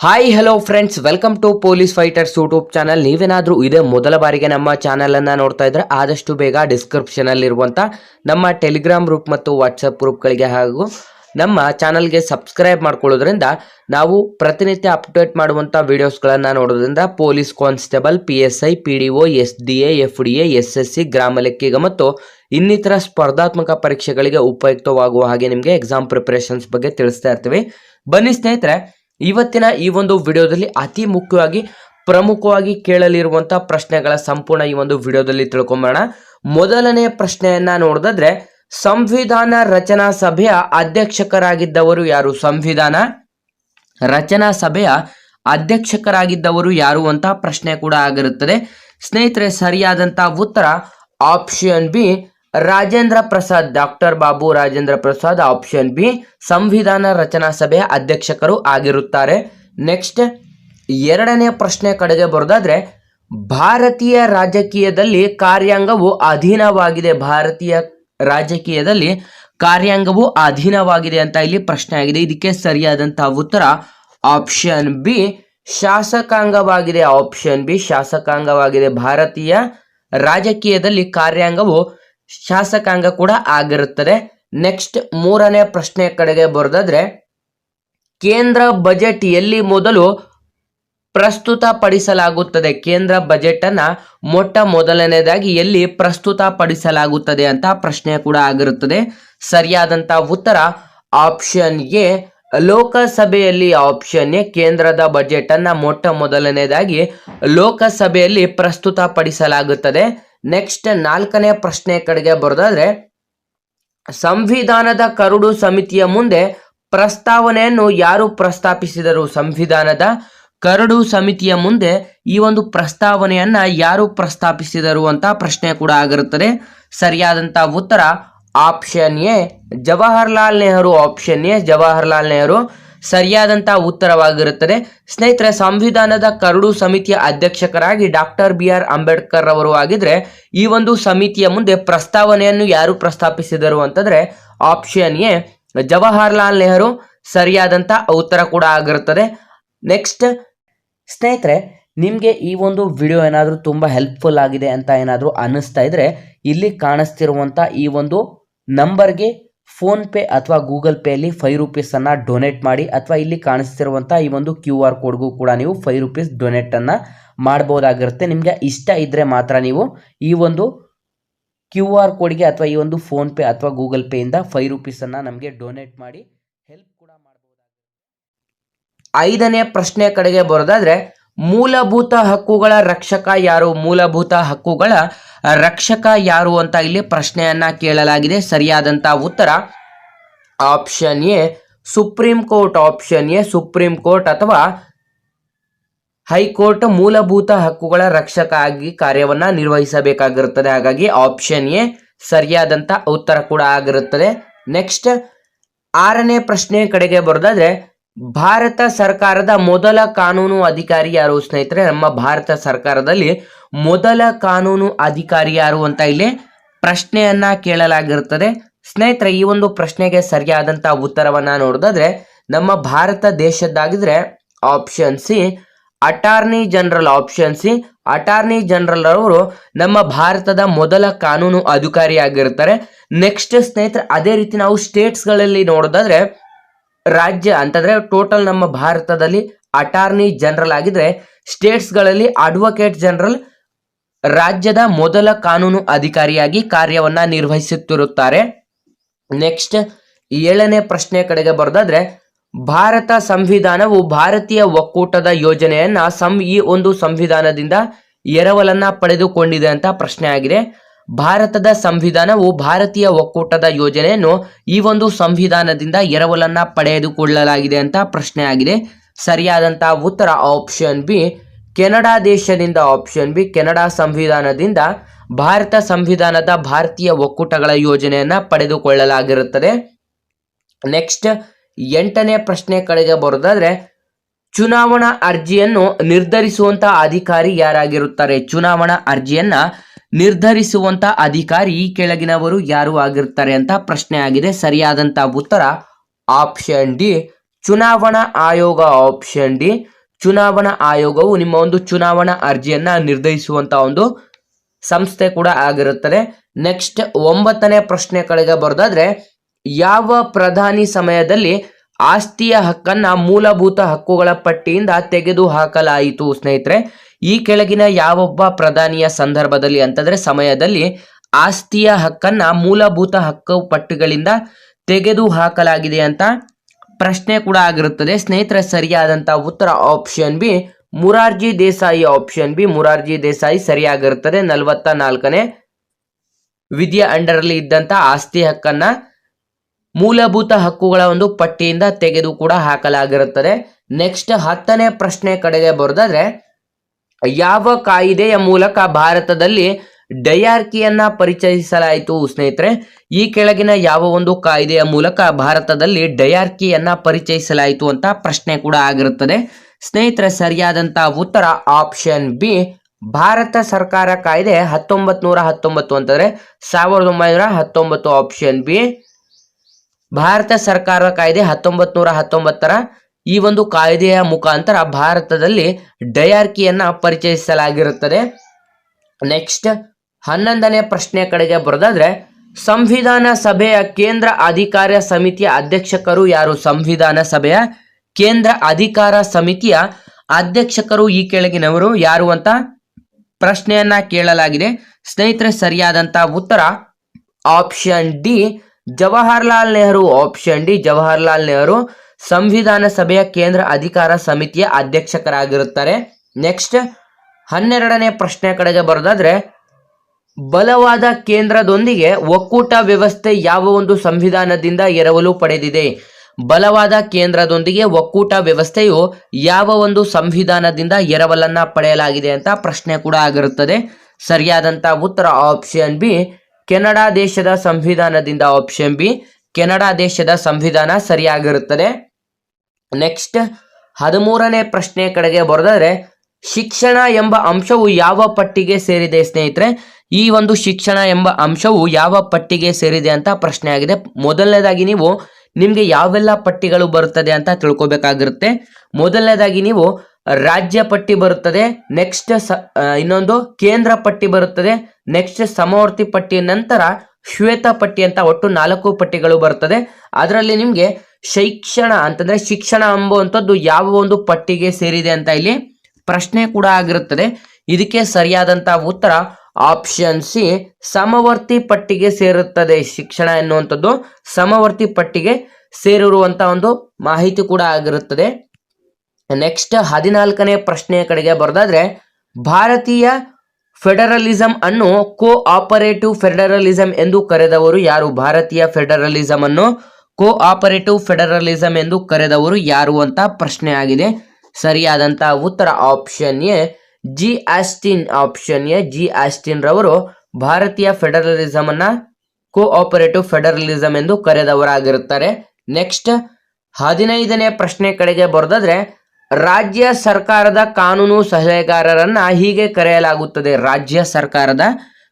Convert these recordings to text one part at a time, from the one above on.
Hi hello friends welcome to police fighters YouTube channel ನೀವೇನಾದರೂ ಇದೇ ಮೊದಲ ಬಾರಿಗೆ ನಮ್ಮ ಚಾನಲನ್ನು ನೋಡ್ತಾ ಇದ್ರೆ ಆದಷ್ಟು ಬೇಗ ಡಿಸ್ಕ್ರಿಪ್ಷನಲ್ಲಿರುವಂಥ ನಮ್ಮ ಟೆಲಿಗ್ರಾಮ್ ಗ್ರೂಪ್ ಮತ್ತು ವಾಟ್ಸಪ್ ಗ್ರೂಪ್ಗಳಿಗೆ ಹಾಗೂ ನಮ್ಮ ಚಾನಲ್ಗೆ ಸಬ್ಸ್ಕ್ರೈಬ್ ಮಾಡ್ಕೊಳ್ಳೋದ್ರಿಂದ ನಾವು ಪ್ರತಿನಿತ್ಯ ಅಪ್ಡೇಟ್ ಮಾಡುವಂಥ ವೀಡಿಯೋಸ್ಗಳನ್ನು ನೋಡೋದ್ರಿಂದ police constable P S I P D O S D A F D A S S C ಗ್ರಾಮ ಲೆಕ್ಕಿಗ ಮತ್ತು ಇನ್ನಿತರ ಸ್ಪರ್ಧಾತ್ಮಕ ಪರೀಕ್ಷೆಗಳಿಗೆ ಉಪಯುಕ್ತವಾಗುವ ಹಾಗೆ ನಿಮಗೆ ಎಕ್ಸಾಮ್ ಪ್ರಿಪರೇಷನ್ಸ್ ಬಗ್ಗೆ ತಿಳಿಸ್ತಾ ಇರ್ತೀವಿ. ಬನ್ನಿ ಸ್ನೇಹಿತರೆ ಇವತ್ತಿನ ಈ ಒಂದು ವಿಡಿಯೋದಲ್ಲಿ ಅತಿ ಮುಖ್ಯವಾಗಿ ಪ್ರಮುಖವಾಗಿ ಕೇಳಲಿರುವಂತಹ ಪ್ರಶ್ನೆಗಳ ಸಂಪೂರ್ಣ ಈ ಒಂದು ವಿಡಿಯೋದಲ್ಲಿ ತಿಳ್ಕೊಂಬೋಣ ಮೊದಲನೆಯ ಪ್ರಶ್ನೆಯನ್ನ ನೋಡಿದ್ರೆ ಸಂವಿಧಾನ ರಚನಾ ಸಭೆಯ ಅಧ್ಯಕ್ಷಕರಾಗಿದ್ದವರು ಯಾರು? ಸಂವಿಧಾನ ರಚನಾ ಸಭೆಯ ಅಧ್ಯಕ್ಷಕರಾಗಿದ್ದವರು ಯಾರು ಅಂತ ಪ್ರಶ್ನೆ ಕೂಡ ಆಗಿರುತ್ತದೆ. ಸ್ನೇಹಿತರೆ, ಸರಿಯಾದಂತ ಉತ್ತರ option B Rajendra Prasad, doctor Babu Rajendra Prasad, option B, ಸಂವಿಧಾನ ರಚನಾ ಸಭೆಯ ಅಧ್ಯಕ್ಷಕರು ಆಗಿರುತ್ತಾರೆ. ನೆಕ್ಸ್ಟ್, ಎರಡನೇ ಪ್ರಶ್ನೆ ಕಡೆಗೆ ಬರೋದಾದ್ರೆ, ಭಾರತೀಯ ರಾಜಕೀಯದಲ್ಲಿ ಕಾರ್ಯಾಂಗವು ಅಧೀನವಾಗಿದೆ. ಭಾರತೀಯ ರಾಜಕೀಯದಲ್ಲಿ ಕಾರ್ಯಾಂಗವು ಅಧೀನವಾಗಿದೆ ಅಂತ ಇಲ್ಲಿ ಪ್ರಶ್ನೆ ಆಗಿದೆ. ಇದಕ್ಕೆ ಸರಿಯಾದಂತಹ ಉತ್ತರ ಆಪ್ಷನ್ ಬಿ, ಶಾಸಕಾಂಗವಾಗಿದೆ. ಆಪ್ಷನ್ ಬಿ, ಶಾಸಕಾಂಗವಾಗಿದೆ. ಭಾರತೀಯ ರಾಜಕೀಯದಲ್ಲಿ ಕಾರ್ಯಾಂಗವು ಶಾಸಕಾಂಗ ಕೂಡ ಆಗಿರುತ್ತದೆ. ನೆಕ್ಸ್ಟ್ ಮೂರನೇ ಪ್ರಶ್ನೆ ಕಡೆಗೆ ಬರೋದಾದ್ರೆ, ಕೇಂದ್ರ ಬಜೆಟ್ ಎಲ್ಲಿ ಮೊದಲು ಪ್ರಸ್ತುತಪಡಿಸಲಾಗುತ್ತದೆ? ಕೇಂದ್ರ ಬಜೆಟ್ ಅನ್ನ ಮೊಟ್ಟ ಮೊದಲನೇದಾಗಿ ಎಲ್ಲಿ ಪ್ರಸ್ತುತಪಡಿಸಲಾಗುತ್ತದೆ ಅಂತ ಪ್ರಶ್ನೆ ಕೂಡ ಆಗಿರುತ್ತದೆ. ಸರಿಯಾದಂತ ಉತ್ತರ ಆಪ್ಷನ್ ಎ, ಲೋಕಸಭೆಯಲ್ಲಿ ಆಪ್ಷನ್ ಎ, ಕೇಂದ್ರದ ಬಜೆಟ್ ಅನ್ನ ಮೊಟ್ಟ ಮೊದಲನೇದಾಗಿ ಲೋಕಸಭೆಯಲ್ಲಿ ಪ್ರಸ್ತುತಪಡಿಸಲಾಗುತ್ತದೆ. ನೆಕ್ಸ್ಟ್ ನಾಲ್ಕನೇ ಪ್ರಶ್ನೆ ಕಡೆಗೆ ಬರೋದಾದ್ರೆ, ಸಂವಿಧಾನದ ಕರಡು ಸಮಿತಿಯ ಮುಂದೆ ಪ್ರಸ್ತಾವನೆಯನ್ನು ಯಾರು ಪ್ರಸ್ತಾಪಿಸಿದರು? ಸಂವಿಧಾನದ ಕರಡು ಸಮಿತಿಯ ಮುಂದೆ ಈ ಒಂದು ಪ್ರಸ್ತಾವನೆಯನ್ನ ಯಾರು ಪ್ರಸ್ತಾಪಿಸಿದರು ಅಂತ ಪ್ರಶ್ನೆ ಕೂಡ ಆಗಿರುತ್ತದೆ. ಸರಿಯಾದಂತ ಉತ್ತರ option A, Jawaharlal Nehru. Option A, Jawaharlal Nehru. ಸರಿಯಾದಂತ ಉತ್ತರವಾಗಿರುತ್ತದೆ. ಸ್ನೇಹಿತರೆ, ಸಂವಿಧಾನದ ಕರಡು ಸಮಿತಿಯ ಅಧ್ಯಕ್ಷಕರಾಗಿ ಡಾಕ್ಟರ್ ಬಿ ಆರ್ ಅಂಬೇಡ್ಕರ್ ಅವರು ಆಗಿದ್ರೆ, ಈ ಒಂದು ಸಮಿತಿಯ ಮುಂದೆ ಪ್ರಸ್ತಾವನೆಯನ್ನು ಯಾರು ಪ್ರಸ್ತಾಪಿಸಿದರು ಅಂತಂದ್ರೆ ಆಪ್ಷನ್ ಎ ಜವಾಹರ್ಲಾಲ್ ನೆಹರು. ಸರಿಯಾದಂತ ಉತ್ತರ ಕೂಡ ಆಗಿರುತ್ತದೆ. ನೆಕ್ಸ್ಟ್ ಸ್ನೇಹಿತರೆ, ನಿಮಗೆ ಈ ಒಂದು ವಿಡಿಯೋ ಏನಾದರೂ ತುಂಬ ಹೆಲ್ಪ್ಫುಲ್ ಆಗಿದೆ ಅಂತ ಏನಾದರೂ ಅನ್ನಿಸ್ತಾ ಇದ್ರೆ, ಇಲ್ಲಿ ಕಾಣಿಸ್ತಿರುವಂಥ ಈ ಒಂದು ನಂಬರ್ಗೆ ಫೋನ್ಪೇ ಅಥವಾ ಗೂಗಲ್ ಪೇಯಲ್ಲಿ ಫೈವ್ ರುಪೀಸನ್ನು ಡೊನೇಟ್ ಮಾಡಿ ಅಥವಾ ಇಲ್ಲಿ ಕಾಣಿಸ್ತಿರುವಂಥ ಈ ಒಂದು ಕ್ಯೂ ಆರ್ ಕೋಡ್ಗೂ ಕೂಡ ನೀವು ಫೈವ್ ರುಪೀಸ್ ಡೊನೇಟನ್ನು ಮಾಡ್ಬೋದಾಗಿರುತ್ತೆ ನಿಮಗೆ ಇಷ್ಟ ಇದ್ದರೆ ಮಾತ್ರ ನೀವು ಈ ಒಂದು ಕ್ಯೂ ಆರ್ ಕೋಡ್ಗೆ ಅಥವಾ ಈ ಒಂದು ಫೋನ್ಪೇ ಅಥವಾ ಗೂಗಲ್ ಪೇಯಿಂದ ಫೈವ್ ರುಪೀಸನ್ನು ನಮಗೆ ಡೊನೇಟ್ ಮಾಡಿ ಹೆಲ್ಪ್ ಕೂಡ ಮಾಡ್ಬೋದಾಗುತ್ತೆ ಐದನೇ ಪ್ರಶ್ನೆ ಕಡೆಗೆ ಬರೋದಾದ್ರೆ ಮೂಲಭೂತ ಹಕ್ಕುಗಳ ರಕ್ಷಕ ಯಾರು? ಮೂಲಭೂತ ಹಕ್ಕುಗಳ ರಕ್ಷಕ ಯಾರು ಅಂತ ಇಲ್ಲಿ ಪ್ರಶ್ನೆಯನ್ನ ಕೇಳಲಾಗಿದೆ. ಸರಿಯಾದಂತ ಉತ್ತರ option A, supreme court option A, supreme court ಅಥವಾ ಹೈಕೋರ್ಟ್ ಮೂಲಭೂತ ಹಕ್ಕುಗಳ ರಕ್ಷಕ ಆಗಿ ಕಾರ್ಯವನ್ನ ನಿರ್ವಹಿಸಬೇಕಾಗಿರುತ್ತದೆ. ಹಾಗಾಗಿ ಆಪ್ಷನ್ ಎ, ಸರಿಯಾದಂತ ಉತ್ತರ ಕೂಡ ಆಗಿರುತ್ತದೆ. ನೆಕ್ಸ್ಟ್, ಆರನೇ ಪ್ರಶ್ನೆ ಕಡೆಗೆ ಬರೋದಾದ್ರೆ ಭಾರತ ಸರ್ಕಾರದ ಮೊದಲ ಕಾನೂನು ಅಧಿಕಾರಿ ಯಾರು ಸ್ನೇಹಿತರೆ? ನಮ್ಮ ಭಾರತ ಸರ್ಕಾರದಲ್ಲಿ ಮೊದಲ ಕಾನೂನು ಅಧಿಕಾರಿ ಯಾರು ಅಂತ ಇಲ್ಲಿ ಪ್ರಶ್ನೆಯನ್ನ ಕೇಳಲಾಗಿರುತ್ತದೆ. ಸ್ನೇಹಿತರೆ, ಈ ಒಂದು ಪ್ರಶ್ನೆಗೆ ಸರಿಯಾದಂತ ಉತ್ತರವನ್ನ ನೋಡೋದಾದ್ರೆ, ನಮ್ಮ ಭಾರತ ದೇಶದ್ದಾಗಿದ್ರೆ option C attorney general option C attorney general ಅವರು ನಮ್ಮ ಭಾರತದ ಮೊದಲ ಕಾನೂನು ಅಧಿಕಾರಿಯಾಗಿರ್ತಾರೆ. ನೆಕ್ಸ್ಟ್ ಸ್ನೇಹಿತರೆ, ಅದೇ ರೀತಿ ನಾವು ಸ್ಟೇಟ್ಸ್ಗಳಲ್ಲಿ ನೋಡೋದಾದ್ರೆ ರಾಜ್ಯ ಅಂತಂದ್ರೆ ಟೋಟಲ್ ನಮ್ಮ ಭಾರತದಲ್ಲಿ ಅಟಾರ್ನಿ ಜನರಲ್ ಆಗಿದ್ರೆ ಸ್ಟೇಟ್ಸ್ಗಳಲ್ಲಿ ಅಡ್ವೊಕೇಟ್ ಜನರಲ್ ರಾಜ್ಯದ ಮೊದಲ ಕಾನೂನು ಅಧಿಕಾರಿಯಾಗಿ ಕಾರ್ಯವನ್ನ ನಿರ್ವಹಿಸುತ್ತಿರುತ್ತಾರೆ. ನೆಕ್ಸ್ಟ್ ಏಳನೇ ಪ್ರಶ್ನೆ ಕಡೆಗೆ ಬರೋದಾದ್ರೆ ಭಾರತ ಸಂವಿಧಾನವು ಭಾರತೀಯ ಒಕ್ಕೂಟದ ಯೋಜನೆಯನ್ನ ಸಂ ಈ ಒಂದು ಸಂವಿಧಾನದಿಂದ ಎರವಲನ್ನ ಪಡೆದುಕೊಂಡಿದೆ ಅಂತ ಪ್ರಶ್ನೆ ಆಗಿದೆ. ಭಾರತದ ಸಂವಿಧಾನವು ಭಾರತೀಯ ಒಕ್ಕೂಟದ ಯೋಜನೆಯನ್ನು ಈ ಒಂದು ಸಂವಿಧಾನದಿಂದ ಎರವಲನ್ನ ಪಡೆದುಕೊಳ್ಳಲಾಗಿದೆ ಅಂತ ಪ್ರಶ್ನೆ ಆಗಿದೆ. ಸರಿಯಾದಂತಹ ಉತ್ತರ ಆಪ್ಷನ್ ಬಿ ಕೆನಡಾ ದೇಶದಿಂದ ಆಪ್ಷನ್ ಬಿ ಕೆನಡಾ ಸಂವಿಧಾನದಿಂದ ಭಾರತ ಸಂವಿಧಾನದ ಭಾರತೀಯ ಒಕ್ಕೂಟಗಳ ಯೋಜನೆಯನ್ನ ಪಡೆದುಕೊಳ್ಳಲಾಗಿರುತ್ತದೆ. ನೆಕ್ಸ್ಟ್ ಎಂಟನೇ ಪ್ರಶ್ನೆ ಕಡೆಗೆ ಬರೋದಾದ್ರೆ, ಚುನಾವಣಾ ಅರ್ಜಿಯನ್ನು ನಿರ್ಧರಿಸುವಂತಹ ಅಧಿಕಾರಿ ಯಾರಾಗಿರುತ್ತಾರೆ? ಚುನಾವಣಾ ಅರ್ಜಿಯನ್ನ ನಿರ್ಧರಿಸುವಂತ ಅಧಿಕಾರಿ ಈ ಕೆಳಗಿನವರು ಯಾರು ಆಗಿರ್ತಾರೆ ಅಂತ ಪ್ರಶ್ನೆ ಆಗಿದೆ ಸರಿಯಾದಂತ ಉತ್ತರ ಆಪ್ಷನ್ ಡಿ. ಚುನಾವಣಾ ಆಯೋಗ ಆಪ್ಷನ್ ಡಿ. ಚುನಾವಣಾ ಆಯೋಗವು ನಿಮ್ಮ ಒಂದು ಚುನಾವಣಾ ಅರ್ಜಿಯನ್ನ ನಿರ್ಧರಿಸುವಂತ ಒಂದು ಸಂಸ್ಥೆ ಕೂಡ ಆಗಿರುತ್ತದೆ. ನೆಕ್ಸ್ಟ್ ಒಂಬತ್ತನೇ ಪ್ರಶ್ನೆ ಕಡೆಗೆ ಬರೋದಾದ್ರೆ, ಯಾವ ಪ್ರಧಾನಿ ಸಮಯದಲ್ಲಿ ಆಸ್ತಿಯ ಹಕ್ಕನ್ನ ಮೂಲಭೂತ ಹಕ್ಕುಗಳ ಪಟ್ಟಿಯಿಂದ ತೆಗೆದು ಹಾಕಲಾಯಿತು ಸ್ನೇಹಿತರೆ? ಈ ಕೆಳಗಿನ ಯಾವೊಬ್ಬ ಪ್ರಧಾನಿಯ ಸಂದರ್ಭದಲ್ಲಿ ಅಂತಂದ್ರೆ ಸಮಯದಲ್ಲಿ ಆಸ್ತಿಯ ಹಕ್ಕನ್ನ ಮೂಲಭೂತ ಹಕ್ಕು ಪಟ್ಟುಗಳಿಂದ ತೆಗೆದು ಹಾಕಲಾಗಿದೆ ಅಂತ ಪ್ರಶ್ನೆ ಕೂಡ ಆಗಿರುತ್ತದೆ. ಸ್ನೇಹಿತರೆ, ಸರಿಯಾದಂತ ಉತ್ತರ option B Morarji Desai option B Morarji Desai ಸರಿಯಾಗಿರುತ್ತದೆ. ನಲವತ್ತ ನಾಲ್ಕನೇ ವಿಧಿಯ ಅಂಡರಲ್ಲಿ ಇದ್ದಂತ ಆಸ್ತಿ ಹಕ್ಕನ್ನ ಮೂಲಭೂತ ಹಕ್ಕುಗಳ ಒಂದು ಪಟ್ಟಿಯಿಂದ ತೆಗೆದು ಕೂಡ ಹಾಕಲಾಗಿರುತ್ತದೆ. ನೆಕ್ಸ್ಟ್ ಹತ್ತನೇ ಪ್ರಶ್ನೆ ಕಡೆಗೆ ಬರೋದಾದ್ರೆ ಯಾವ ಕಾಯಿದೆಯ ಮೂಲಕ ಭಾರತದಲ್ಲಿ ಡಯಾರ್ಕಿಯನ್ನ ಪರಿಚಯಿಸಲಾಯಿತು ಸ್ನೇಹಿತರೆ? ಈ ಕೆಳಗಿನ ಯಾವ ಒಂದು ಕಾಯ್ದೆಯ ಮೂಲಕ ಭಾರತದಲ್ಲಿ ಡಯಾರ್ಕಿಯನ್ನ ಪರಿಚಯಿಸಲಾಯಿತು ಅಂತ ಪ್ರಶ್ನೆ ಕೂಡ ಆಗಿರುತ್ತದೆ. ಸ್ನೇಹಿತರೆ, ಸರಿಯಾದಂತ ಉತ್ತರ ಆಪ್ಷನ್ ಬಿ, ಭಾರತ ಸರ್ಕಾರ ಕಾಯ್ದೆ ಹತ್ತೊಂಬತ್ ನೂರ ಹತ್ತೊಂಬತ್ತು ಅಂತಂದ್ರೆ ಸಾವಿರದ ಒಂಬೈನೂರ ಹತ್ತೊಂಬತ್ತು ಆಪ್ಷನ್ ಬಿ, ಭಾರತ ಸರ್ಕಾರ ಕಾಯ್ದೆ ಹತ್ತೊಂಬತ್ ನೂರ ಹತ್ತೊಂಬತ್ತರ ಈ ಒಂದು ಕಾಯ್ದೆಯ ಮುಖಾಂತರ ಭಾರತದಲ್ಲಿ ಡಯಾರ್ಕಿಯನ್ನ ಪರಿಚಯಿಸಲಾಗಿರುತ್ತದೆ. ನೆಕ್ಸ್ಟ್ ಹನ್ನೊಂದನೇ ಪ್ರಶ್ನೆ ಕಡೆಗೆ ಬರೋದಾದ್ರೆ, ಸಂವಿಧಾನ ಸಭೆಯ ಕೇಂದ್ರ ಅಧಿಕಾರ ಸಮಿತಿಯ ಅಧ್ಯಕ್ಷಕರು ಯಾರು? ಸಂವಿಧಾನ ಸಭೆಯ ಕೇಂದ್ರ ಅಧಿಕಾರ ಸಮಿತಿಯ ಅಧ್ಯಕ್ಷಕರು ಈ ಕೆಳಗಿನವರು ಯಾರು ಅಂತ ಪ್ರಶ್ನೆಯನ್ನ ಕೇಳಲಾಗಿದೆ. ಸ್ನೇಹಿತರೆ, ಸರಿಯಾದಂತ ಉತ್ತರ option D Jawaharlal Nehru. Option D Jawaharlal Nehru. ಸಂವಿಧಾನ ಸಭೆಯ ಕೇಂದ್ರ ಅಧಿಕಾರ ಸಮಿತಿಯ ಅಧ್ಯಕ್ಷಕರಾಗಿರುತ್ತಾರೆ. ನೆಕ್ಸ್ಟ್ ಹನ್ನೆರಡನೇ ಪ್ರಶ್ನೆ ಕಡೆಗೆ ಬರೋದಾದ್ರೆ, ಬಲವಾದ ಕೇಂದ್ರದೊಂದಿಗೆ ಒಕ್ಕೂಟ ವ್ಯವಸ್ಥೆ ಯಾವ ಒಂದು ಸಂವಿಧಾನದಿಂದ ಎರವಲು ಪಡೆದಿದೆ? ಬಲವಾದ ಕೇಂದ್ರದೊಂದಿಗೆ ಒಕ್ಕೂಟ ವ್ಯವಸ್ಥೆಯು ಯಾವ ಒಂದು ಸಂವಿಧಾನದಿಂದ ಎರವಲನ್ನ ಪಡೆಯಲಾಗಿದೆ ಅಂತ ಪ್ರಶ್ನೆ ಕೂಡ ಆಗಿರುತ್ತದೆ. ಸರಿಯಾದಂತ ಉತ್ತರ ಆಪ್ಷನ್ ಬಿ ಕೆನಡಾ ದೇಶದ ಸಂವಿಧಾನದಿಂದ ಆಪ್ಷನ್ ಬಿ ಕೆನಡಾ ದೇಶದ ಸಂವಿಧಾನ ಸರಿಯಾಗಿರುತ್ತದೆ. ನೆಕ್ಸ್ಟ್ ಹದಿಮೂರನೇ ಪ್ರಶ್ನೆ ಕಡೆಗೆ ಬರೋದಾದ್ರೆ, ಶಿಕ್ಷಣ ಎಂಬ ಅಂಶವು ಯಾವ ಪಟ್ಟಿಗೆ ಸೇರಿದೆ ಸ್ನೇಹಿತರೆ? ಈ ಒಂದು ಶಿಕ್ಷಣ ಎಂಬ ಅಂಶವು ಯಾವ ಪಟ್ಟಿಗೆ ಸೇರಿದೆ ಅಂತ ಪ್ರಶ್ನೆ ಆಗಿದೆ. ಮೊದಲನೇದಾಗಿ ನೀವು ನಿಮಗೆ ಯಾವೆಲ್ಲ ಪಟ್ಟಿಗಳು ಬರುತ್ತದೆ ಅಂತ ತಿಳ್ಕೊಬೇಕಾಗಿರುತ್ತೆ. ಮೊದಲನೇದಾಗಿ ನೀವು ರಾಜ್ಯ ಪಟ್ಟಿ ಬರುತ್ತದೆ ನೆಕ್ಸ್ಟ್ ಇನ್ನೊಂದು ಕೇಂದ್ರ ಪಟ್ಟಿ ಬರುತ್ತದೆ ನೆಕ್ಸ್ಟ್ ಸಮವರ್ತಿ ಪಟ್ಟಿ, ನಂತರ ಶ್ವೇತ ಪಟ್ಟಿ ಅಂತ ಒಟ್ಟು ನಾಲ್ಕು ಪಟ್ಟಿಗಳು ಬರುತ್ತದೆ. ಅದರಲ್ಲಿ ನಿಮಗೆ ಶೈಕ್ಷಣ ಅಂತಂದ್ರೆ ಶಿಕ್ಷಣ ಎಂಬುವಂಥದ್ದು ಯಾವ ಒಂದು ಪಟ್ಟಿಗೆ ಸೇರಿದೆ ಅಂತ ಇಲ್ಲಿ ಪ್ರಶ್ನೆ ಕೂಡ ಆಗಿರುತ್ತದೆ. ಇದಕ್ಕೆ ಸರಿಯಾದಂತ ಉತ್ತರ ಆಪ್ಷನ್ ಸಿ ಸಮವರ್ತಿ ಪಟ್ಟಿಗೆ ಸೇರುತ್ತದೆ ಶಿಕ್ಷಣ ಎನ್ನುವಂಥದ್ದು. ಸಮವರ್ತಿ ಪಟ್ಟಿಗೆ ಸೇರಿರುವಂತ ಒಂದು ಮಾಹಿತಿ ಕೂಡ ಆಗಿರುತ್ತದೆ. ನೆಕ್ಸ್ಟ್ ಹದಿನಾಲ್ಕನೇ ಪ್ರಶ್ನೆಯ ಕಡೆಗೆ ಬರೋದಾದ್ರೆ, ಭಾರತೀಯ ಫೆಡರಲಿಸಂ ಅನ್ನು ಕೋ ಆಪರೇಟಿವ್ ಫೆಡರಲಿಸಂ ಎಂದು ಕರೆದವರು ಯಾರು? ಭಾರತೀಯ ಫೆಡರಲಿಸಂ ಅನ್ನು ಕೋ ಆಪರೇಟಿವ್ ಫೆಡರಲಿಸಂ ಎಂದು ಕರೆದವರು ಯಾರು ಅಂತ ಪ್ರಶ್ನೆ ಆಗಿದೆ. ಸರಿಯಾದಂತ ಉತ್ತರ option A G Austin option A G Austin ರವರು ಭಾರತೀಯ ಫೆಡರಲಿಸಂ ಅನ್ನ ಕೋ ಆಪರೇಟಿವ್ ಫೆಡರಲಿಸಂ ಎಂದು ಕರೆದವರಾಗಿರುತ್ತಾರೆ. ನೆಕ್ಸ್ಟ್ ಹದಿನೈದನೇ ಪ್ರಶ್ನೆ ಕಡೆಗೆ ಬರೆದಾದ್ರೆ, ರಾಜ್ಯ ಸರ್ಕಾರದ ಕಾನೂನು ಸಲಹೆಗಾರರನ್ನ ಹೀಗೆ ಕರೆಯಲಾಗುತ್ತದೆ. ರಾಜ್ಯ ಸರ್ಕಾರದ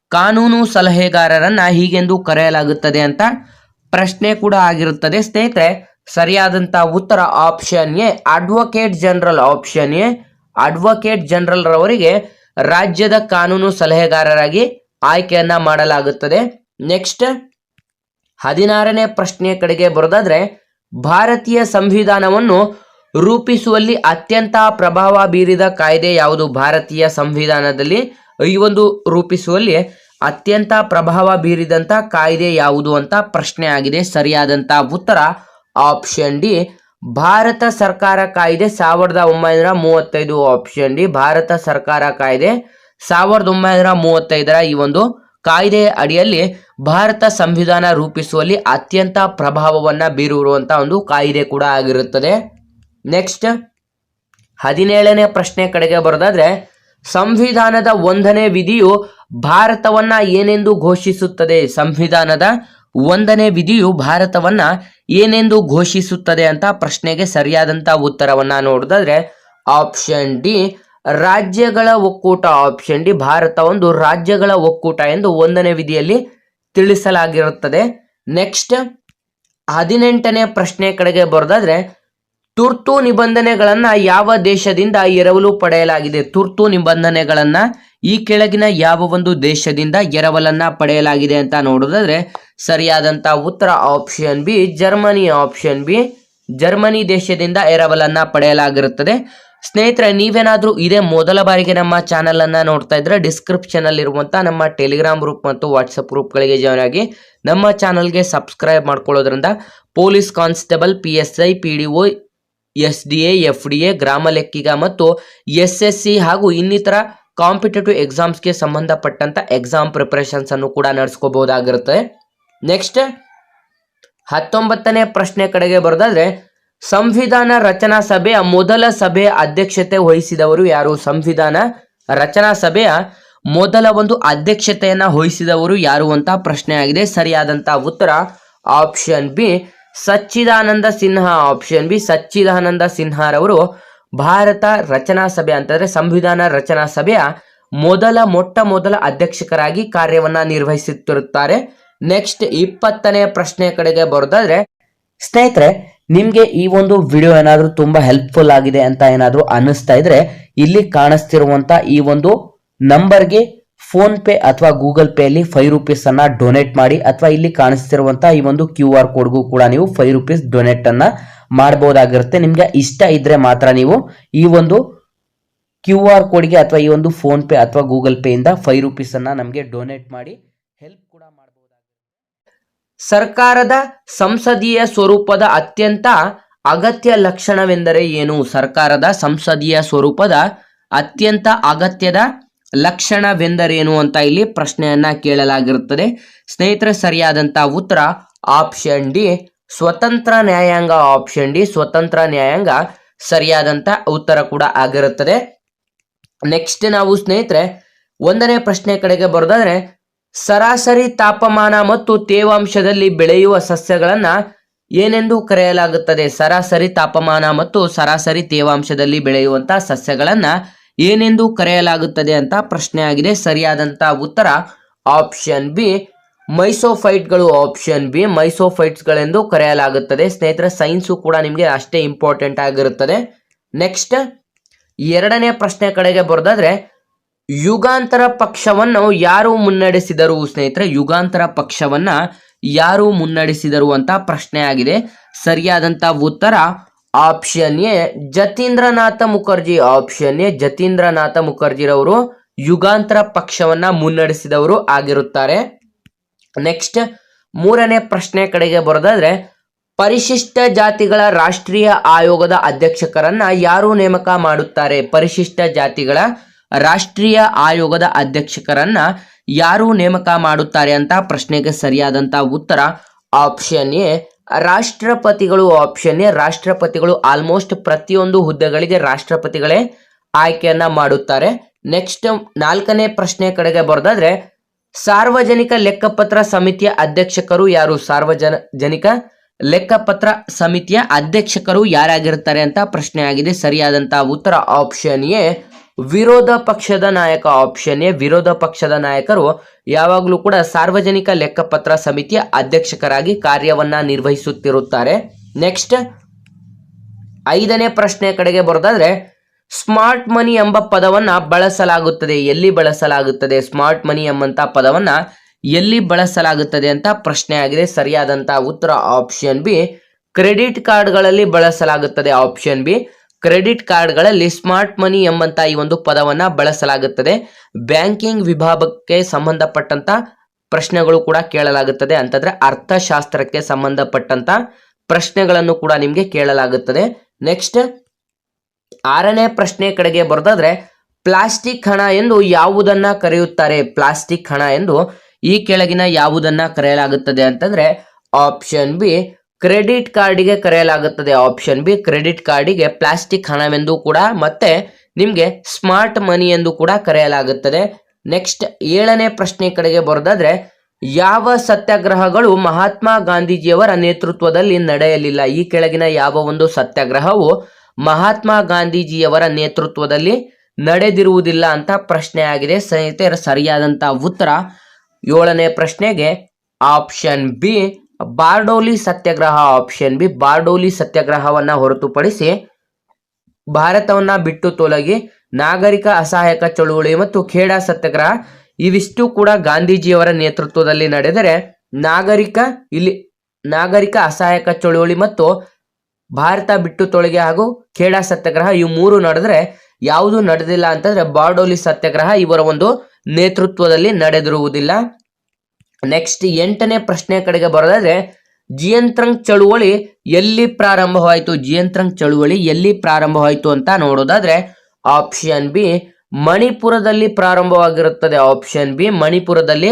ಕಾನೂನು ಸಲಹೆಗಾರರನ್ನ ಹೀಗೆಂದು ಕರೆಯಲಾಗುತ್ತದೆ ಅಂತ. ಪ್ರಶ್ನೆ ಕೂಡ ಆಗಿರುತ್ತದೆ. ಸ್ನೇಹಿತರೆ, ಸರಿಯಾದಂತ ಉತ್ತರ option A advocate general option A advocate general ರವರಿಗೆ ರಾಜ್ಯದ ಕಾನೂನು ಸಲಹೆಗಾರರಾಗಿ ಆಯ್ಕೆಯನ್ನ ಮಾಡಲಾಗುತ್ತದೆ. ನೆಕ್ಸ್ಟ್ ಹದಿನಾರನೇ ಪ್ರಶ್ನೆಯ ಕಡೆಗೆ ಬರೋದಾದ್ರೆ, ಭಾರತೀಯ ಸಂವಿಧಾನವನ್ನು ರೂಪಿಸುವಲ್ಲಿ ಅತ್ಯಂತ ಪ್ರಭಾವ ಬೀರಿದ ಕಾಯ್ದೆ ಯಾವುದು? ಭಾರತೀಯ ಸಂವಿಧಾನದಲ್ಲಿ ಈ ಒಂದು ರೂಪಿಸುವಲ್ಲಿ ಅತ್ಯಂತ ಪ್ರಭಾವ ಬೀರಿದಂತ ಕಾಯ್ದೆ ಯಾವುದು ಅಂತ ಪ್ರಶ್ನೆ ಆಗಿದೆ. ಸರಿಯಾದಂತ ಉತ್ತರ ಆಪ್ಷನ್ ಡಿ. ಭಾರತ ಸರ್ಕಾರ ಕಾಯ್ದೆ ಸಾವಿರದ ಒಂಬೈನೂರ ಮೂವತ್ತೈದು ಆಪ್ಷನ್ ಡಿ. ಭಾರತ ಸರ್ಕಾರ ಕಾಯ್ದೆ ಸಾವಿರದ ಒಂಬೈನೂರ ಮೂವತ್ತೈದರ ಈ ಒಂದು ಕಾಯ್ದೆಯ ಅಡಿಯಲ್ಲಿ ಭಾರತ ಸಂವಿಧಾನ ರೂಪಿಸುವಲ್ಲಿ ಅತ್ಯಂತ ಪ್ರಭಾವವನ್ನ ಬೀರುವಂಥ ಒಂದು ಕಾಯ್ದೆ ಕೂಡ ಆಗಿರುತ್ತದೆ. ನೆಕ್ಸ್ಟ್ ಹದಿನೇಳನೇ ಪ್ರಶ್ನೆ ಕಡೆಗೆ ಬರೋದಾದ್ರೆ ಸಂವಿಧಾನದ ಒಂದನೇ ವಿಧಿಯು ಭಾರತವನ್ನ ಏನೆಂದು ಘೋಷಿಸುತ್ತದೆ? ಸಂವಿಧಾನದ ಒಂದನೇ ವಿಧಿಯು ಭಾರತವನ್ನ ಏನೆಂದು ಘೋಷಿಸುತ್ತದೆ ಅಂತ ಪ್ರಶ್ನೆಗೆ ಸರಿಯಾದಂತ ಉತ್ತರವನ್ನ ನೋಡಿದ್ರೆ ಆಪ್ಷನ್ ಡಿ, ರಾಜ್ಯಗಳ ಒಕ್ಕೂಟ. ಆಪ್ಷನ್ ಡಿ, ಭಾರತ ಒಂದು ರಾಜ್ಯಗಳ ಒಕ್ಕೂಟ ಎಂದು ಒಂದನೇ ವಿಧಿಯಲ್ಲಿ ತಿಳಿಸಲಾಗಿರುತ್ತದೆ. ನೆಕ್ಸ್ಟ್ ಹದಿನೆಂಟನೇ ಪ್ರಶ್ನೆ ಕಡೆಗೆ ಬರೋದಾದ್ರೆ ತುರ್ತು ನಿಬಂಧನೆಗಳನ್ನ ಯಾವ ದೇಶದಿಂದ ಎರವಲು ಪಡೆಯಲಾಗಿದೆ? ತುರ್ತು ನಿಬಂಧನೆಗಳನ್ನ ಈ ಕೆಳಗಿನ ಯಾವ ಒಂದು ದೇಶದಿಂದ ಎರವಲನ್ನ ಪಡೆಯಲಾಗಿದೆ ಅಂತ ನೋಡೋದಾದ್ರೆ ಸರಿಯಾದಂತ ಉತ್ತರ option B Germany option B Germany ದೇಶದಿಂದ ಎರವಲನ್ನ ಪಡೆಯಲಾಗಿರುತ್ತದೆ. ಸ್ನೇಹಿತರೆ, ನೀವೇನಾದರೂ ಇದೇ ಮೊದಲ ಬಾರಿಗೆ ನಮ್ಮ ಚಾನೆಲ್ ಅನ್ನ ನೋಡ್ತಾ ಇದ್ರೆ ಡಿಸ್ಕ್ರಿಪ್ಷನ್ ಅಲ್ಲಿ ಇರುವಂತ ನಮ್ಮ ಟೆಲಿಗ್ರಾಮ್ ಗ್ರೂಪ್ ಮತ್ತು ವಾಟ್ಸಪ್ ಗ್ರೂಪ್ಗಳಿಗೆ ಜಾಯ್ನ್ ಆಗಿ ನಮ್ಮ ಚಾನಲ್ಗೆ ಸಬ್ಸ್ಕ್ರೈಬ್ ಮಾಡ್ಕೊಳ್ಳೋದ್ರಿಂದ police constable P S I P D O S D A F D A ಗ್ರಾಮ ಲೆಕ್ಕಿಗ ಮತ್ತು ಎಸ್ ಎಸ್ ಸಿ ಹಾಗೂ ಇನ್ನಿತರ ಕಾಂಪಿಟೇಟಿವ್ ಎಕ್ಸಾಮ್ಸ್ಗೆ ಸಂಬಂಧಪಟ್ಟಂಥ ಎಕ್ಸಾಮ್ ಪ್ರಿಪರೇಷನ್ಸ್ ಅನ್ನು ಕೂಡ ನಡೆಸ್ಕೋಬಹುದಾಗಿರುತ್ತೆ ನೆಕ್ಸ್ಟ್, ಹತ್ತೊಂಬತ್ತನೇ ಪ್ರಶ್ನೆ ಕಡೆಗೆ ಬರೋದಾದ್ರೆ, ಸಂವಿಧಾನ ರಚನಾ ಸಭೆಯ ಮೊದಲ ಸಭೆಯ ಅಧ್ಯಕ್ಷತೆ ವಹಿಸಿದವರು ಯಾರು? ಸಂವಿಧಾನ ರಚನಾ ಸಭೆಯ ಮೊದಲ ಒಂದು ಅಧ್ಯಕ್ಷತೆಯನ್ನ ವಹಿಸಿದವರು ಯಾರು ಅಂತ ಪ್ರಶ್ನೆ ಆಗಿದೆ. ಸರಿಯಾದಂತ ಉತ್ತರ option B Sachchidananda Sinha option B Sachchidananda ಸಿನ್ಹಾರವರು ಭಾರತ ರಚನಾ ಸಭೆ ಅಂತಂದ್ರೆ ಸಂವಿಧಾನ ರಚನಾ ಸಭೆಯ ಮೊದಲ, ಮೊಟ್ಟ ಮೊದಲ ಅಧ್ಯಕ್ಷಕರಾಗಿ ಕಾರ್ಯವನ್ನ ನಿರ್ವಹಿಸುತ್ತಿರುತ್ತಾರೆ. ನೆಕ್ಸ್ಟ್ ಇಪ್ಪತ್ತನೇ ಪ್ರಶ್ನೆ ಕಡೆಗೆ ಬರೋದಾದ್ರೆ, ಸ್ನೇಹಿತರೆ, ನಿಮ್ಗೆ ಈ ಒಂದು ವಿಡಿಯೋ ಏನಾದ್ರೂ ತುಂಬಾ ಹೆಲ್ಪ್ಫುಲ್ ಆಗಿದೆ ಅಂತ ಏನಾದ್ರೂ ಅನ್ನಿಸ್ತಾ ಇದ್ರೆ, ಇಲ್ಲಿ ಕಾಣಿಸ್ತಿರುವಂತ ಈ ಒಂದು ನಂಬರ್ಗೆ ಫೋನ್ ಪೇ ಅಥವಾ ಗೂಗಲ್ ಪೇ ಅಲ್ಲಿ ಫೈವ್ ರುಪೀಸ್ ಅನ್ನ ಡೊನೇಟ್ ಮಾಡಿ ಅಥವಾ ಇಲ್ಲಿ ಕಾಣಿಸ್ತಿರುವಂತಹ ಈ ಒಂದು ಕ್ಯೂ ಆರ್ ಕೋಡ್ಗೂ ಕೂಡ ನೀವು ಫೈವ್ ರುಪೀಸ್ ಡೊನೇಟ್ ಅನ್ನ ಮಾಡಬಹುದಾಗಿರುತ್ತೆ ನಿಮ್ಗೆ ಇಷ್ಟ ಇದ್ರೆ ಮಾತ್ರ ನೀವು ಈ ಒಂದು ಕ್ಯೂ ಆರ್ ಕೋಡ್ಗೆ ಅಥವಾ ಈ ಒಂದು ಫೋನ್ ಪೇ ಅಥವಾ ಗೂಗಲ್ ಪೇ ಇಂದ ಫೈವ್ ರುಪೀಸ್ ಅನ್ನ ನಮಗೆ ಡೊನೇಟ್ ಮಾಡಿ ಹೆಲ್ಪ್ ಕೂಡ ಮಾಡಬಹುದಾಗಿರುತ್ತೆ ಸರ್ಕಾರದ ಸಂಸದೀಯ ಸ್ವರೂಪದ ಅತ್ಯಂತ ಅಗತ್ಯ ಲಕ್ಷಣವೆಂದರೆ ಏನು? ಸರ್ಕಾರದ ಸಂಸದೀಯ ಸ್ವರೂಪದ ಅತ್ಯಂತ ಅಗತ್ಯದ ಲಕ್ಷಣವೆಂದರೇನು ಅಂತ ಇಲ್ಲಿ ಪ್ರಶ್ನೆಯನ್ನ ಕೇಳಲಾಗಿರುತ್ತದೆ. ಸ್ನೇಹಿತರೆ, ಸರಿಯಾದಂತ ಉತ್ತರ ಆಪ್ಷನ್ ಡಿ ಸ್ವತಂತ್ರ ನ್ಯಾಯಾಂಗ ಆಪ್ಷನ್ ಡಿ ಸ್ವತಂತ್ರ ನ್ಯಾಯಾಂಗ ಸರಿಯಾದಂತ ಉತ್ತರ ಕೂಡ ಆಗಿರುತ್ತದೆ. ನೆಕ್ಸ್ಟ್ ನಾವು ಸ್ನೇಹಿತರೆ, ಒಂದನೇ ಪ್ರಶ್ನೆ ಕಡೆಗೆ ಬರೋದಾದ್ರೆ, ಸರಾಸರಿ ತಾಪಮಾನ ಮತ್ತು ತೇವಾಂಶದಲ್ಲಿ ಬೆಳೆಯುವ ಸಸ್ಯಗಳನ್ನ ಏನೆಂದು ಕರೆಯಲಾಗುತ್ತದೆ? ಸರಾಸರಿ ತಾಪಮಾನ ಮತ್ತು ಸರಾಸರಿ ತೇವಾಂಶದಲ್ಲಿ ಬೆಳೆಯುವಂತಹ ಸಸ್ಯಗಳನ್ನ ಏನೆಂದು ಕರೆಯಲಾಗುತ್ತದೆ ಅಂತ ಪ್ರಶ್ನೆ ಆಗಿದೆ. ಸರಿಯಾದಂತ ಉತ್ತರ ಆಪ್ಷನ್ ಬಿ. ಮೈಸೋಫೈಟ್ಗಳು ಆಪ್ಷನ್ ಬಿ. ಮೈಸೋಫೈಟ್ಸ್ಗಳೆಂದು ಕರೆಯಲಾಗುತ್ತದೆ. ಸ್ನೇಹಿತರೆ, ಸೈನ್ಸು ಕೂಡ ನಿಮಗೆ ಅಷ್ಟೇ ಇಂಪಾರ್ಟೆಂಟ್ ಆಗಿರುತ್ತದೆ. ನೆಕ್ಸ್ಟ್, ಎರಡನೇ ಪ್ರಶ್ನೆ ಕಡೆಗೆ ಬರೋದಾದ್ರೆ, ಯುಗಾಂತರ ಪಕ್ಷವನ್ನು ಯಾರು ಮುನ್ನಡೆಸಿದರು? ಸ್ನೇಹಿತರೆ, ಯುಗಾಂತರ ಪಕ್ಷವನ್ನ ಯಾರು ಮುನ್ನಡೆಸಿದರು ಅಂತ ಪ್ರಶ್ನೆ ಆಗಿದೆ. ಸರಿಯಾದಂತ ಉತ್ತರ option A Jatindranath Mukherjee option A Jatindranath ಮುಖರ್ಜಿರವರು Jugantar ಪಕ್ಷವನ್ನ ಮುನ್ನಡೆಸಿದವರು ಆಗಿರುತ್ತಾರೆ. ನೆಕ್ಸ್ಟ್ ಮೂರನೇ ಪ್ರಶ್ನೆ ಕಡೆಗೆ ಬರೋದಾದ್ರೆ, ಪರಿಶಿಷ್ಟ ಜಾತಿಗಳ ರಾಷ್ಟ್ರೀಯ ಆಯೋಗದ ಅಧ್ಯಕ್ಷಕರನ್ನ ಯಾರು ನೇಮಕ ಮಾಡುತ್ತಾರೆ? ಪರಿಶಿಷ್ಟ ಜಾತಿಗಳ ರಾಷ್ಟ್ರೀಯ ಆಯೋಗದ ಅಧ್ಯಕ್ಷಕರನ್ನ ಯಾರು ನೇಮಕ ಮಾಡುತ್ತಾರೆ ಅಂತ ಪ್ರಶ್ನೆಗೆ ಸರಿಯಾದಂತ ಉತ್ತರ ಆಪ್ಷನ್ ಎ ರಾಷ್ಟ್ರಪತಿಗಳು ಆಪ್ಷನ್ ಎ, ರಾಷ್ಟ್ರಪತಿಗಳು ಆಲ್ಮೋಸ್ಟ್ ಪ್ರತಿಯೊಂದು ಹುದ್ದೆಗಳಿಗೆ ರಾಷ್ಟ್ರಪತಿಗಳೇ ಆಯ್ಕೆಯನ್ನ ಮಾಡುತ್ತಾರೆ. ನೆಕ್ಸ್ಟ್ ನಾಲ್ಕನೇ ಪ್ರಶ್ನೆ ಕಡೆಗೆ ಬರೋದಾದ್ರೆ, ಸಾರ್ವಜನಿಕ ಲೆಕ್ಕಪತ್ರ ಸಮಿತಿಯ ಅಧ್ಯಕ್ಷಕರು ಯಾರು? ಸಾರ್ವಜನಿಕ ಜನಿಕ ಲೆಕ್ಕಪತ್ರ ಸಮಿತಿಯ ಅಧ್ಯಕ್ಷಕರು ಯಾರಾಗಿರುತ್ತಾರೆ ಅಂತ ಪ್ರಶ್ನೆ ಆಗಿದೆ. ಸರಿಯಾದಂತಹ ಉತ್ತರ ಆಪ್ಷನ್ ಎ ವಿರೋಧ ಪಕ್ಷದ ನಾಯಕ ಆಪ್ಷನ್ ಎ. ವಿರೋಧ ಪಕ್ಷದ ನಾಯಕರು ಯಾವಾಗಲೂ ಕೂಡ ಸಾರ್ವಜನಿಕ ಲೆಕ್ಕಪತ್ರ ಸಮಿತಿಯ ಅಧ್ಯಕ್ಷಕರಾಗಿ ಕಾರ್ಯವನ್ನ ನಿರ್ವಹಿಸುತ್ತಿರುತ್ತಾರೆ. ನೆಕ್ಸ್ಟ್ ಐದನೇ ಪ್ರಶ್ನೆ ಕಡೆಗೆ ಬರೋದಾದ್ರೆ ಸ್ಮಾರ್ಟ್ ಮನಿ ಎಂಬ ಪದವನ್ನ ಬಳಸಲಾಗುತ್ತದೆ, ಎಲ್ಲಿ ಬಳಸಲಾಗುತ್ತದೆ? ಸ್ಮಾರ್ಟ್ ಮನಿ ಎಂಬಂತ ಪದವನ್ನ ಎಲ್ಲಿ ಬಳಸಲಾಗುತ್ತದೆ ಅಂತ ಪ್ರಶ್ನೆ ಆಗಿದೆ. ಸರಿಯಾದಂತ ಉತ್ತರ ಆಪ್ಷನ್ ಬಿ. ಕ್ರೆಡಿಟ್ ಕಾರ್ಡ್ಗಳಲ್ಲಿ ಬಳಸಲಾಗುತ್ತದೆ ಆಪ್ಷನ್ ಬಿ. ಕ್ರೆಡಿಟ್ ಕಾರ್ಡ್ಗಳಲ್ಲಿ ಸ್ಮಾರ್ಟ್ ಮನಿ ಎಂಬಂತ ಈ ಒಂದು ಪದವನ್ನ ಬಳಸಲಾಗುತ್ತದೆ. ಬ್ಯಾಂಕಿಂಗ್ ವಿಭಾಗಕ್ಕೆ ಸಂಬಂಧಪಟ್ಟಂತ ಪ್ರಶ್ನೆಗಳು ಕೂಡ ಕೇಳಲಾಗುತ್ತದೆ. ಅಂತಂದ್ರೆ ಅರ್ಥಶಾಸ್ತ್ರಕ್ಕೆ ಸಂಬಂಧಪಟ್ಟಂತ ಪ್ರಶ್ನೆಗಳನ್ನು ಕೂಡ ನಿಮಗೆ ಕೇಳಲಾಗುತ್ತದೆ. ನೆಕ್ಸ್ಟ್, ಆರನೇ ಪ್ರಶ್ನೆ ಕಡೆಗೆ ಬರೋದಾದ್ರೆ, ಪ್ಲಾಸ್ಟಿಕ್ ಹಣ ಎಂದು ಯಾವುದನ್ನ ಕರೆಯುತ್ತಾರೆ? ಪ್ಲಾಸ್ಟಿಕ್ ಹಣ ಎಂದು ಈ ಕೆಳಗಿನ ಯಾವುದನ್ನ ಕರೆಯಲಾಗುತ್ತದೆ ಅಂತಂದ್ರೆ, ಆಪ್ಷನ್ ಬಿ ಕ್ರೆಡಿಟ್ ಕಾರ್ಡಿಗೆ ಕರೆಯಲಾಗುತ್ತದೆ ಆಪ್ಷನ್ ಬಿ. ಕ್ರೆಡಿಟ್ ಕಾರ್ಡಿಗೆ ಪ್ಲಾಸ್ಟಿಕ್ ಹಣವೆಂದು ಕೂಡ ಮತ್ತೆ ನಿಮಗೆ ಸ್ಮಾರ್ಟ್ ಮನಿ ಎಂದು ಕೂಡ ಕರೆಯಲಾಗುತ್ತದೆ. ನೆಕ್ಸ್ಟ್ ಏಳನೇ ಪ್ರಶ್ನೆ ಕಡೆಗೆ ಬರೋದಾದ್ರೆ, ಯಾವ ಸತ್ಯಾಗ್ರಹಗಳು ಮಹಾತ್ಮ ಗಾಂಧೀಜಿಯವರ ನೇತೃತ್ವದಲ್ಲಿ ನಡೆಯಲಿಲ್ಲ? ಈ ಕೆಳಗಿನ ಯಾವ ಒಂದು ಸತ್ಯಾಗ್ರಹವು ಮಹಾತ್ಮ ಗಾಂಧೀಜಿಯವರ ನೇತೃತ್ವದಲ್ಲಿ ನಡೆದಿರುವುದಿಲ್ಲ ಅಂತ ಪ್ರಶ್ನೆ ಆಗಿದೆ. ಸ್ನೇಹಿತರೆ, ಸರಿಯಾದಂತ ಉತ್ತರ ಏಳನೇ ಪ್ರಶ್ನೆಗೆ option B. Bardoli Satyagraha option B, Bardoli ಸತ್ಯಾಗ್ರಹವನ್ನ ಹೊರತುಪಡಿಸಿ ಭಾರತವನ್ನ ಬಿಟ್ಟು ತೊಲಗಿ ನಾಗರಿಕ ಅಸಹಾಯಕ ಚಳುವಳಿ ಮತ್ತು ಖೇಡಾ ಸತ್ಯಾಗ್ರಹ ಇವಿಷ್ಟು ಕೂಡ ಗಾಂಧೀಜಿಯವರ ನೇತೃತ್ವದಲ್ಲಿ ನಡೆದರೆ ನಾಗರಿಕ ಇಲ್ಲಿ ನಾಗರಿಕ ಅಸಹಾಯಕ ಚಳುವಳಿ ಮತ್ತು ಭಾರತ ಬಿಟ್ಟು ತೊಳಗೆ ಹಾಗೂ ಖೇಡಾ ಸತ್ಯಾಗ್ರಹ ಇವು ಮೂರು ನಡೆದರೆ ಯಾವುದು ನಡೆದಿಲ್ಲ ಅಂತಂದ್ರೆ ಬಾರ್ಡೋಲಿ ಸತ್ಯಾಗ್ರಹ ಇವರ ಒಂದು ನೇತೃತ್ವದಲ್ಲಿ ನಡೆದಿರುವುದಿಲ್ಲ. ನೆಕ್ಸ್ಟ್ ಎಂಟನೇ ಪ್ರಶ್ನೆ ಕಡೆಗೆ ಬರೋದಾದ್ರೆ ಜಿಯಂತ್ರಂಗ್ ಚಳುವಳಿ ಎಲ್ಲಿ ಪ್ರಾರಂಭವಾಯಿತು? ಜಿಯಂತ್ರಂಗ್ ಚಳುವಳಿ ಎಲ್ಲಿ ಪ್ರಾರಂಭವಾಯಿತು ಅಂತ ನೋಡೋದಾದ್ರೆ ಆಪ್ಷನ್ ಬಿ ಮಣಿಪುರದಲ್ಲಿ ಪ್ರಾರಂಭವಾಗಿರುತ್ತದೆ. ಆಪ್ಷನ್ ಬಿ ಮಣಿಪುರದಲ್ಲಿ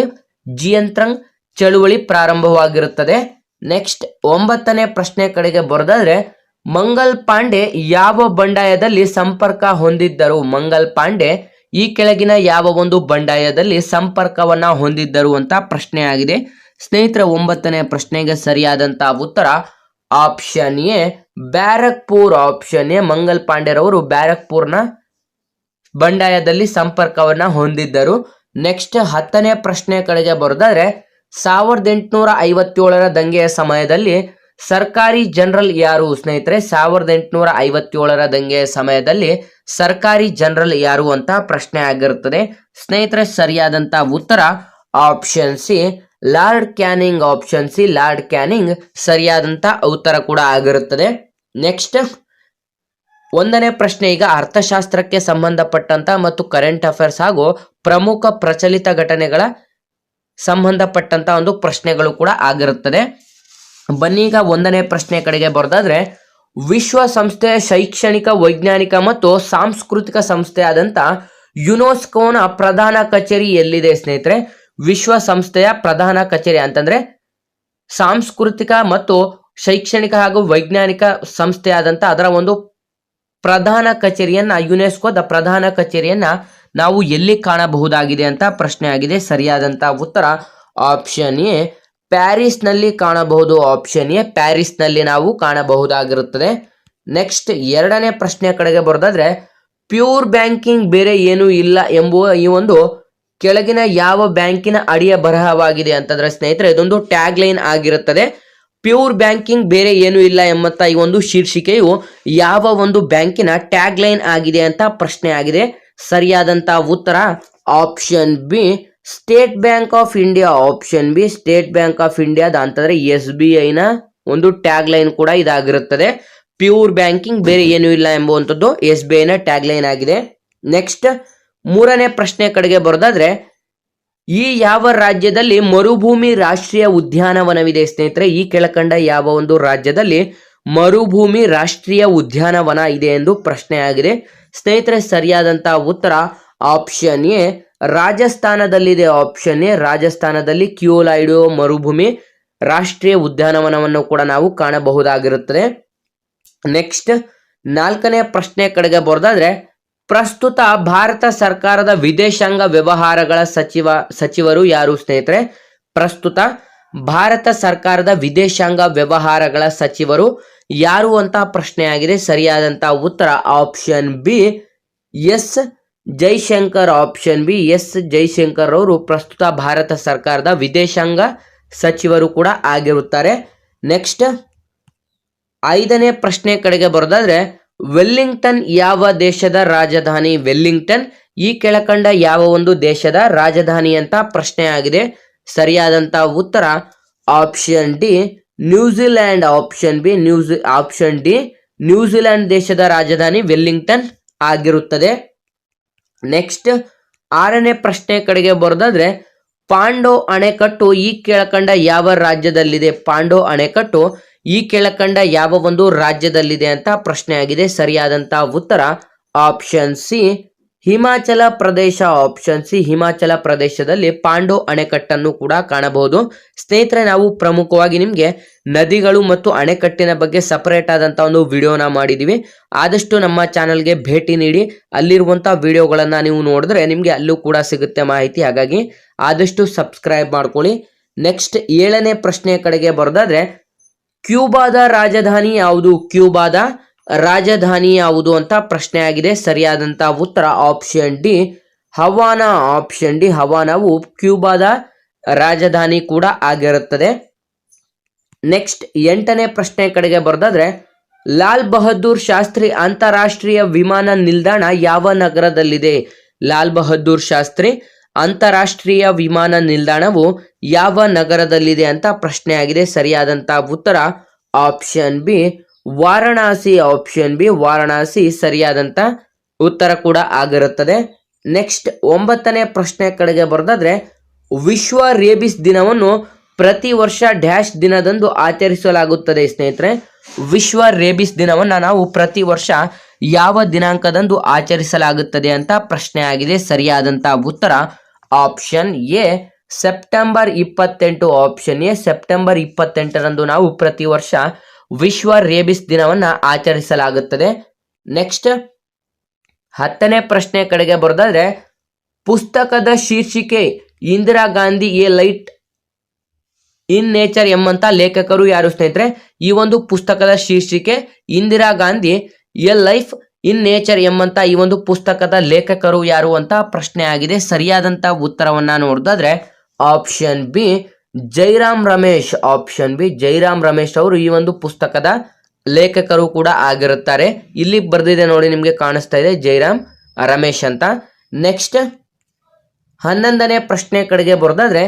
ಜಿಯಂತ್ರಂಗ್ ಚಳುವಳಿ ಪ್ರಾರಂಭವಾಗಿರುತ್ತದೆ. ನೆಕ್ಸ್ಟ್ ಒಂಬತ್ತನೇ ಪ್ರಶ್ನೆ ಕಡೆಗೆ ಬರೋದಾದ್ರೆ, ಮಂಗಲ್ ಪಾಂಡೆ ಯಾವ ಬಂಡಾಯದಲ್ಲಿ ಸಂಪರ್ಕ ಹೊಂದಿದ್ದರು? ಮಂಗಲ್ ಪಾಂಡೆ ಈ ಕೆಳಗಿನ ಯಾವ ಒಂದು ಬಂಡಾಯದಲ್ಲಿ ಸಂಪರ್ಕವನ್ನ ಹೊಂದಿದ್ದರು ಅಂತ ಪ್ರಶ್ನೆ ಆಗಿದೆ ಸ್ನೇಹಿತರ, ಒಂಬತ್ತನೇ ಪ್ರಶ್ನೆಗೆ ಸರಿಯಾದಂತಹ ಉತ್ತರ option A. Barrackpore option A. Mangal ಪಾಂಡೆರವರು ಬ್ಯಾರಕ್ಪುರ್ನ ಬಂಡಾಯದಲ್ಲಿ ಸಂಪರ್ಕವನ್ನ ಹೊಂದಿದ್ದರು. ನೆಕ್ಸ್ಟ್ ಹತ್ತನೇ ಪ್ರಶ್ನೆ ಕಡೆಗೆ ಬರೋದಾದ್ರೆ, ಸಾವಿರದ ಎಂಟುನೂರ ಐವತ್ತೇಳರ ದಂಗೆಯ ಸಮಯದಲ್ಲಿ ಸರ್ಕಾರಿ ಜನರಲ್ ಯಾರು? ಸ್ನೇಹಿತರೆ, ಸಾವಿರದ ಎಂಟುನೂರ ಐವತ್ತೇಳರ ದಂಗೆಯ ಸಮಯದಲ್ಲಿ ಸರ್ಕಾರಿ ಜನರಲ್ ಯಾರು ಅಂತ ಪ್ರಶ್ನೆ ಆಗಿರುತ್ತದೆ. ಸ್ನೇಹಿತರೆ, ಸರಿಯಾದಂತ ಉತ್ತರ option C Lord Canning option C Lord Canning ಸರಿಯಾದಂತ ಉತ್ತರ ಕೂಡ ಆಗಿರುತ್ತದೆ. ನೆಕ್ಸ್ಟ್ ಒಂದನೇ ಪ್ರಶ್ನೆ ಈಗ ಅರ್ಥಶಾಸ್ತ್ರಕ್ಕೆ ಸಂಬಂಧಪಟ್ಟಂತ ಮತ್ತು ಕರೆಂಟ್ ಅಫೇರ್ಸ್ ಹಾಗೂ ಪ್ರಮುಖ ಪ್ರಚಲಿತ ಘಟನೆಗಳ ಸಂಬಂಧಪಟ್ಟಂತ ಒಂದು ಪ್ರಶ್ನೆಗಳು ಕೂಡ ಆಗಿರುತ್ತದೆ. ಬನ್ನೀಗ ಒಂದನೇ ಪ್ರಶ್ನೆ ಕಡೆಗೆ ಬರೋದಾದ್ರೆ, ವಿಶ್ವಸಂಸ್ಥೆ ಶೈಕ್ಷಣಿಕ, ವೈಜ್ಞಾನಿಕ ಮತ್ತು ಸಾಂಸ್ಕೃತಿಕ ಸಂಸ್ಥೆ ಆದಂತ ಯುನೆಸ್ಕೋನ ಪ್ರಧಾನ ಕಚೇರಿ ಎಲ್ಲಿದೆ ಸ್ನೇಹಿತರೆ? ವಿಶ್ವಸಂಸ್ಥೆಯ ಪ್ರಧಾನ ಕಚೇರಿ ಅಂತಂದ್ರೆ, ಸಾಂಸ್ಕೃತಿಕ ಮತ್ತು ಶೈಕ್ಷಣಿಕ ಹಾಗೂ ವೈಜ್ಞಾನಿಕ ಸಂಸ್ಥೆ ಆದಂತ ಅದರ ಒಂದು ಪ್ರಧಾನ ಕಚೇರಿಯನ್ನ, ಯುನೆಸ್ಕೋದ ಪ್ರಧಾನ ಕಚೇರಿಯನ್ನ ನಾವು ಎಲ್ಲಿ ಕಾಣಬಹುದಾಗಿದೆ ಅಂತ ಪ್ರಶ್ನೆ ಆಗಿದೆ. ಸರಿಯಾದಂತ ಉತ್ತರ ಆಪ್ಷನ್ ಎ. ಪ್ಯಾರಿಸ್ನಲ್ಲಿ ಕಾಣಬಹುದು ಆಪ್ಷನ್ ಎ. ಪ್ಯಾರಿಸ್ನಲ್ಲಿ ನಾವು ಕಾಣಬಹುದಾಗಿರುತ್ತದೆ. ನೆಕ್ಸ್ಟ್ ಎರಡನೇ ಪ್ರಶ್ನೆ ಕಡೆಗೆ ಬರೋದಾದ್ರೆ, ಪ್ಯೂರ್ ಬ್ಯಾಂಕಿಂಗ್ ಬೇರೆ ಏನೂ ಇಲ್ಲ ಎಂಬುವ ಈ ಒಂದು ಕೆಳಗಿನ ಯಾವ ಬ್ಯಾಂಕಿನ ಅಡಿಯ ಬರಹವಾಗಿದೆ ಅಂತಂದ್ರೆ ಸ್ನೇಹಿತರೆ, ಇದೊಂದು ಟ್ಯಾಗ್ ಲೈನ್ ಆಗಿರುತ್ತದೆ. ಪ್ಯೂರ್ ಬ್ಯಾಂಕಿಂಗ್ ಬೇರೆ ಏನೂ ಇಲ್ಲ ಎಂಬಂತ ಈ ಒಂದು ಶೀರ್ಷಿಕೆಯು ಯಾವ ಒಂದು ಬ್ಯಾಂಕಿನ ಟ್ಯಾಗ್ ಲೈನ್ ಆಗಿದೆ ಅಂತ ಪ್ರಶ್ನೆ ಆಗಿದೆ. ಸರಿಯಾದಂತ ಉತ್ತರ option B. State Bank of India option B State Bank of ಇಂಡಿಯಾದ ಅಂತಂದ್ರೆ ಎಸ್ ಬಿ ಐನ ಒಂದು ಟ್ಯಾಗ್ ಲೈನ್ ಕೂಡ ಇದಾಗಿರುತ್ತದೆ. ಪ್ಯೂರ್ ಬ್ಯಾಂಕಿಂಗ್ ಬೇರೆ ಏನೂ ಇಲ್ಲ ಎಂಬುವಂಥದ್ದು ಎಸ್ ಬಿ ಐನ ಟ್ಯಾಗ್ ಲೈನ್ ಆಗಿದೆ. ನೆಕ್ಸ್ಟ್ ಮೂರನೇ ಪ್ರಶ್ನೆ ಕಡೆಗೆ ಬರೋದಾದ್ರೆ, ಈ ಯಾವ ರಾಜ್ಯದಲ್ಲಿ ಮರುಭೂಮಿ ರಾಷ್ಟ್ರೀಯ ಉದ್ಯಾನವನವಿದೆ ಸ್ನೇಹಿತರೆ? ಈ ಕೆಳಕಂಡ ಯಾವ ಒಂದು ರಾಜ್ಯದಲ್ಲಿ ಮರುಭೂಮಿ ರಾಷ್ಟ್ರೀಯ ಉದ್ಯಾನವನ ಇದೆ ಎಂದು ಪ್ರಶ್ನೆ ಆಗಿದೆ. ಸ್ನೇಹಿತರೆ ಸರಿಯಾದಂತಹ ಉತ್ತರ ಆಪ್ಷನ್ ಎ ರಾಜಸ್ಥಾನದಲ್ಲಿದೆ ಆಪ್ಷನ್ ಎ. ರಾಜಸ್ಥಾನದಲ್ಲಿ ಕ್ಯೂಲೈಡೋ ಮರುಭೂಮಿ ರಾಷ್ಟ್ರೀಯ ಉದ್ಯಾನವನವನ್ನು ಕೂಡ ನಾವು ಕಾಣಬಹುದಾಗಿರುತ್ತದೆ. ನೆಕ್ಸ್ಟ್ ನಾಲ್ಕನೇ ಪ್ರಶ್ನೆ ಕಡೆಗೆ ಬರೋದಾದ್ರೆ, ಪ್ರಸ್ತುತ ಭಾರತ ಸರ್ಕಾರದ ವಿದೇಶಾಂಗ ವ್ಯವಹಾರಗಳ ಸಚಿವ, ಸಚಿವರು ಯಾರು ಸ್ನೇಹಿತರೆ? ಪ್ರಸ್ತುತ ಭಾರತ ಸರ್ಕಾರದ ವಿದೇಶಾಂಗ ವ್ಯವಹಾರಗಳ ಸಚಿವರು ಯಾರು ಅಂತ ಪ್ರಶ್ನೆ ಆಗಿದೆ ಸರಿಯಾದಂತಹ ಉತ್ತರ option B, S Jaishankar option B, S Jaishankar ಅವರು ಪ್ರಸ್ತುತ ಭಾರತ ಸರ್ಕಾರದ ವಿದೇಶಾಂಗ ಸಚಿವರು ಕೂಡ ಆಗಿರುತ್ತಾರೆ. ನೆಕ್ಸ್ಟ್ ಐದನೇ ಪ್ರಶ್ನೆ ಕಡೆಗೆ ಬರೋದಾದ್ರೆ, ವೆಲ್ಲಿಂಗ್ಟನ್ ಯಾವ ದೇಶದ ರಾಜಧಾನಿ? ವೆಲ್ಲಿಂಗ್ಟನ್, ಈ ಕೆಳಕಂಡ ಯಾವ ಒಂದು ದೇಶದ ರಾಜಧಾನಿ ಅಂತ ಪ್ರಶ್ನೆ ಆಗಿದೆ ಸರಿಯಾದಂತ ಉತ್ತರ option D New Zealand option B ನ್ಯೂಜಿ option D New Zealand ದೇಶದ ರಾಜಧಾನಿ ವೆಲ್ಲಿಂಗ್ಟನ್ ಆಗಿರುತ್ತದೆ. ನೆಕ್ಸ್ಟ್ ಆರನೇ ಪ್ರಶ್ನೆ ಕಡೆಗೆ ಬರೋದಾದ್ರೆ, ಪಾಂಡೋ ಅಣೆಕಟ್ಟು ಈ ಕೆಳಕಂಡ ಯಾವ ರಾಜ್ಯದಲ್ಲಿದೆ? ಪಾಂಡೋ ಅಣೆಕಟ್ಟು ಈ ಕೆಳಕಂಡ ಯಾವ ಒಂದು ರಾಜ್ಯದಲ್ಲಿದೆ ಅಂತ ಪ್ರಶ್ನೆ ಆಗಿದೆ. ಸರಿಯಾದಂತಹ ಉತ್ತರ option C Himachal Pradesh option C Himachal ಪ್ರದೇಶದಲ್ಲಿ ಪಾಂಡೋ ಅಣೆಕಟ್ಟನ್ನು ಕೂಡ ಕಾಣಬಹುದು. ಸ್ನೇಹಿತರೆ, ನಾವು ಪ್ರಮುಖವಾಗಿ ನಿಮಗೆ ನದಿಗಳು ಮತ್ತು ಅಣೆಕಟ್ಟಿನ ಬಗ್ಗೆ ಸಪರೇಟ್ ಆದಂಥ ಒಂದು ವಿಡಿಯೋನ ಮಾಡಿದ್ದೀವಿ ಆದಷ್ಟು ನಮ್ಮ ಚಾನಲ್ಗೆ ಭೇಟಿ ನೀಡಿ ಅಲ್ಲಿರುವಂಥ ವಿಡಿಯೋಗಳನ್ನು ನೀವು ನೋಡಿದ್ರೆ ನಿಮಗೆ ಅಲ್ಲೂ ಕೂಡ ಸಿಗುತ್ತೆ ಮಾಹಿತಿ. ಹಾಗಾಗಿ ಆದಷ್ಟು ಸಬ್ಸ್ಕ್ರೈಬ್ ಮಾಡ್ಕೊಳ್ಳಿ. ನೆಕ್ಸ್ಟ್ ಏಳನೇ ಪ್ರಶ್ನೆ ಕಡೆಗೆ ಬರೋದಾದ್ರೆ, ಕ್ಯೂಬಾದ ರಾಜಧಾನಿ ಯಾವುದು? ಕ್ಯೂಬಾದ ರಾಜಧಾನಿ ಯಾವುದು ಅಂತ ಪ್ರಶ್ನೆ ಆಗಿದೆ. ಸರಿಯಾದಂತ ಉತ್ತರ option D, Havana option D. ಹವಾನವು ಕ್ಯೂಬಾದ ರಾಜಧಾನಿ ಕೂಡ ಆಗಿರುತ್ತದೆ. ನೆಕ್ಸ್ಟ್ ಎಂಟನೇ ಪ್ರಶ್ನೆ ಕಡೆಗೆ ಬರೋದಾದ್ರೆ, ಲಾಲ್ ಬಹದ್ದೂರ್ ಶಾಸ್ತ್ರಿ ಅಂತಾರಾಷ್ಟ್ರೀಯ ವಿಮಾನ ನಿಲ್ದಾಣ ಯಾವ ನಗರದಲ್ಲಿದೆ? ಲಾಲ್ ಬಹದ್ದೂರ್ ಶಾಸ್ತ್ರಿ ಅಂತಾರಾಷ್ಟ್ರೀಯ ವಿಮಾನ ನಿಲ್ದಾಣವು ಯಾವ ನಗರದಲ್ಲಿದೆ ಅಂತ ಪ್ರಶ್ನೆ ಆಗಿದೆ. ಸರಿಯಾದಂತ ಉತ್ತರ option B Varanasi option B Varanasi ಸರಿಯಾದಂತ ಉತ್ತರ ಕೂಡ ಆಗಿರುತ್ತದೆ. ನೆಕ್ಸ್ಟ್ ಒಂಬತ್ತನೇ ಪ್ರಶ್ನೆ ಕಡೆಗೆ ಬರೆದಾದ್ರೆ, ವಿಶ್ವ ರೇಬಿಸ್ ದಿನವನ್ನು ಪ್ರತಿ ವರ್ಷ ಡ್ಯಾಶ್ ದಿನದಂದು ಆಚರಿಸಲಾಗುತ್ತದೆ ಸ್ನೇಹಿತರೆ. ವಿಶ್ವ ರೇಬಿಸ್ ದಿನವನ್ನು ನಾವು ಪ್ರತಿ ವರ್ಷ ಯಾವ ದಿನಾಂಕದಂದು ಆಚರಿಸಲಾಗುತ್ತದೆ ಅಂತ ಪ್ರಶ್ನೆ ಆಗಿದೆ. ಸರಿಯಾದಂತ ಉತ್ತರ ಆಪ್ಷನ್ ಎ ಸೆಪ್ಟೆಂಬರ್ ಇಪ್ಪತ್ತೆಂಟು ಆಪ್ಷನ್ ಎ ಸೆಪ್ಟೆಂಬರ್ ಇಪ್ಪತ್ತೆಂಟರಂದು ನಾವು ಪ್ರತಿ ವರ್ಷ ವಿಶ್ವ ರೇಬಿಸ್ ದಿನವನ್ನ ಆಚರಿಸಲಾಗುತ್ತದೆ. ನೆಕ್ಸ್ಟ್ ಹತ್ತನೇ ಪ್ರಶ್ನೆ ಕಡೆಗೆ ಬರೋದಾದ್ರೆ, ಪುಸ್ತಕದ ಶೀರ್ಷಿಕೆ Indira Gandhi a light in nature ಎಂಬಂತ ಲೇಖಕರು ಯಾರು ಸ್ನೇಹಿತರೆ? ಈ ಒಂದು ಪುಸ್ತಕದ ಶೀರ್ಷಿಕೆ Indira Gandhi a life in nature ಎಂಬಂತ ಈ ಒಂದು ಪುಸ್ತಕದ ಲೇಖಕರು ಯಾರು ಅಂತ ಪ್ರಶ್ನೆ ಆಗಿದೆ. ಸರಿಯಾದಂತ ಉತ್ತರವನ್ನ ನೋಡಿದ್ರೆ option B Jairam Ramesh option B Jairam Ramesh ಅವರು ಈ ಒಂದು ಪುಸ್ತಕದ ಲೇಖಕರು ಕೂಡ ಆಗಿರುತ್ತಾರೆ. ಇಲ್ಲಿ ಬರೆದಿದೆ ನೋಡಿ, ನಿಮಗೆ ಕಾಣಿಸ್ತಾ ಇದೆ ಜೈರಾಮ್ ರಮೇಶ್ ಅಂತ. ನೆಕ್ಸ್ಟ್ ಹನ್ನೊಂದನೇ ಪ್ರಶ್ನೆ ಕಡೆಗೆ ಬರೋದಾದ್ರೆ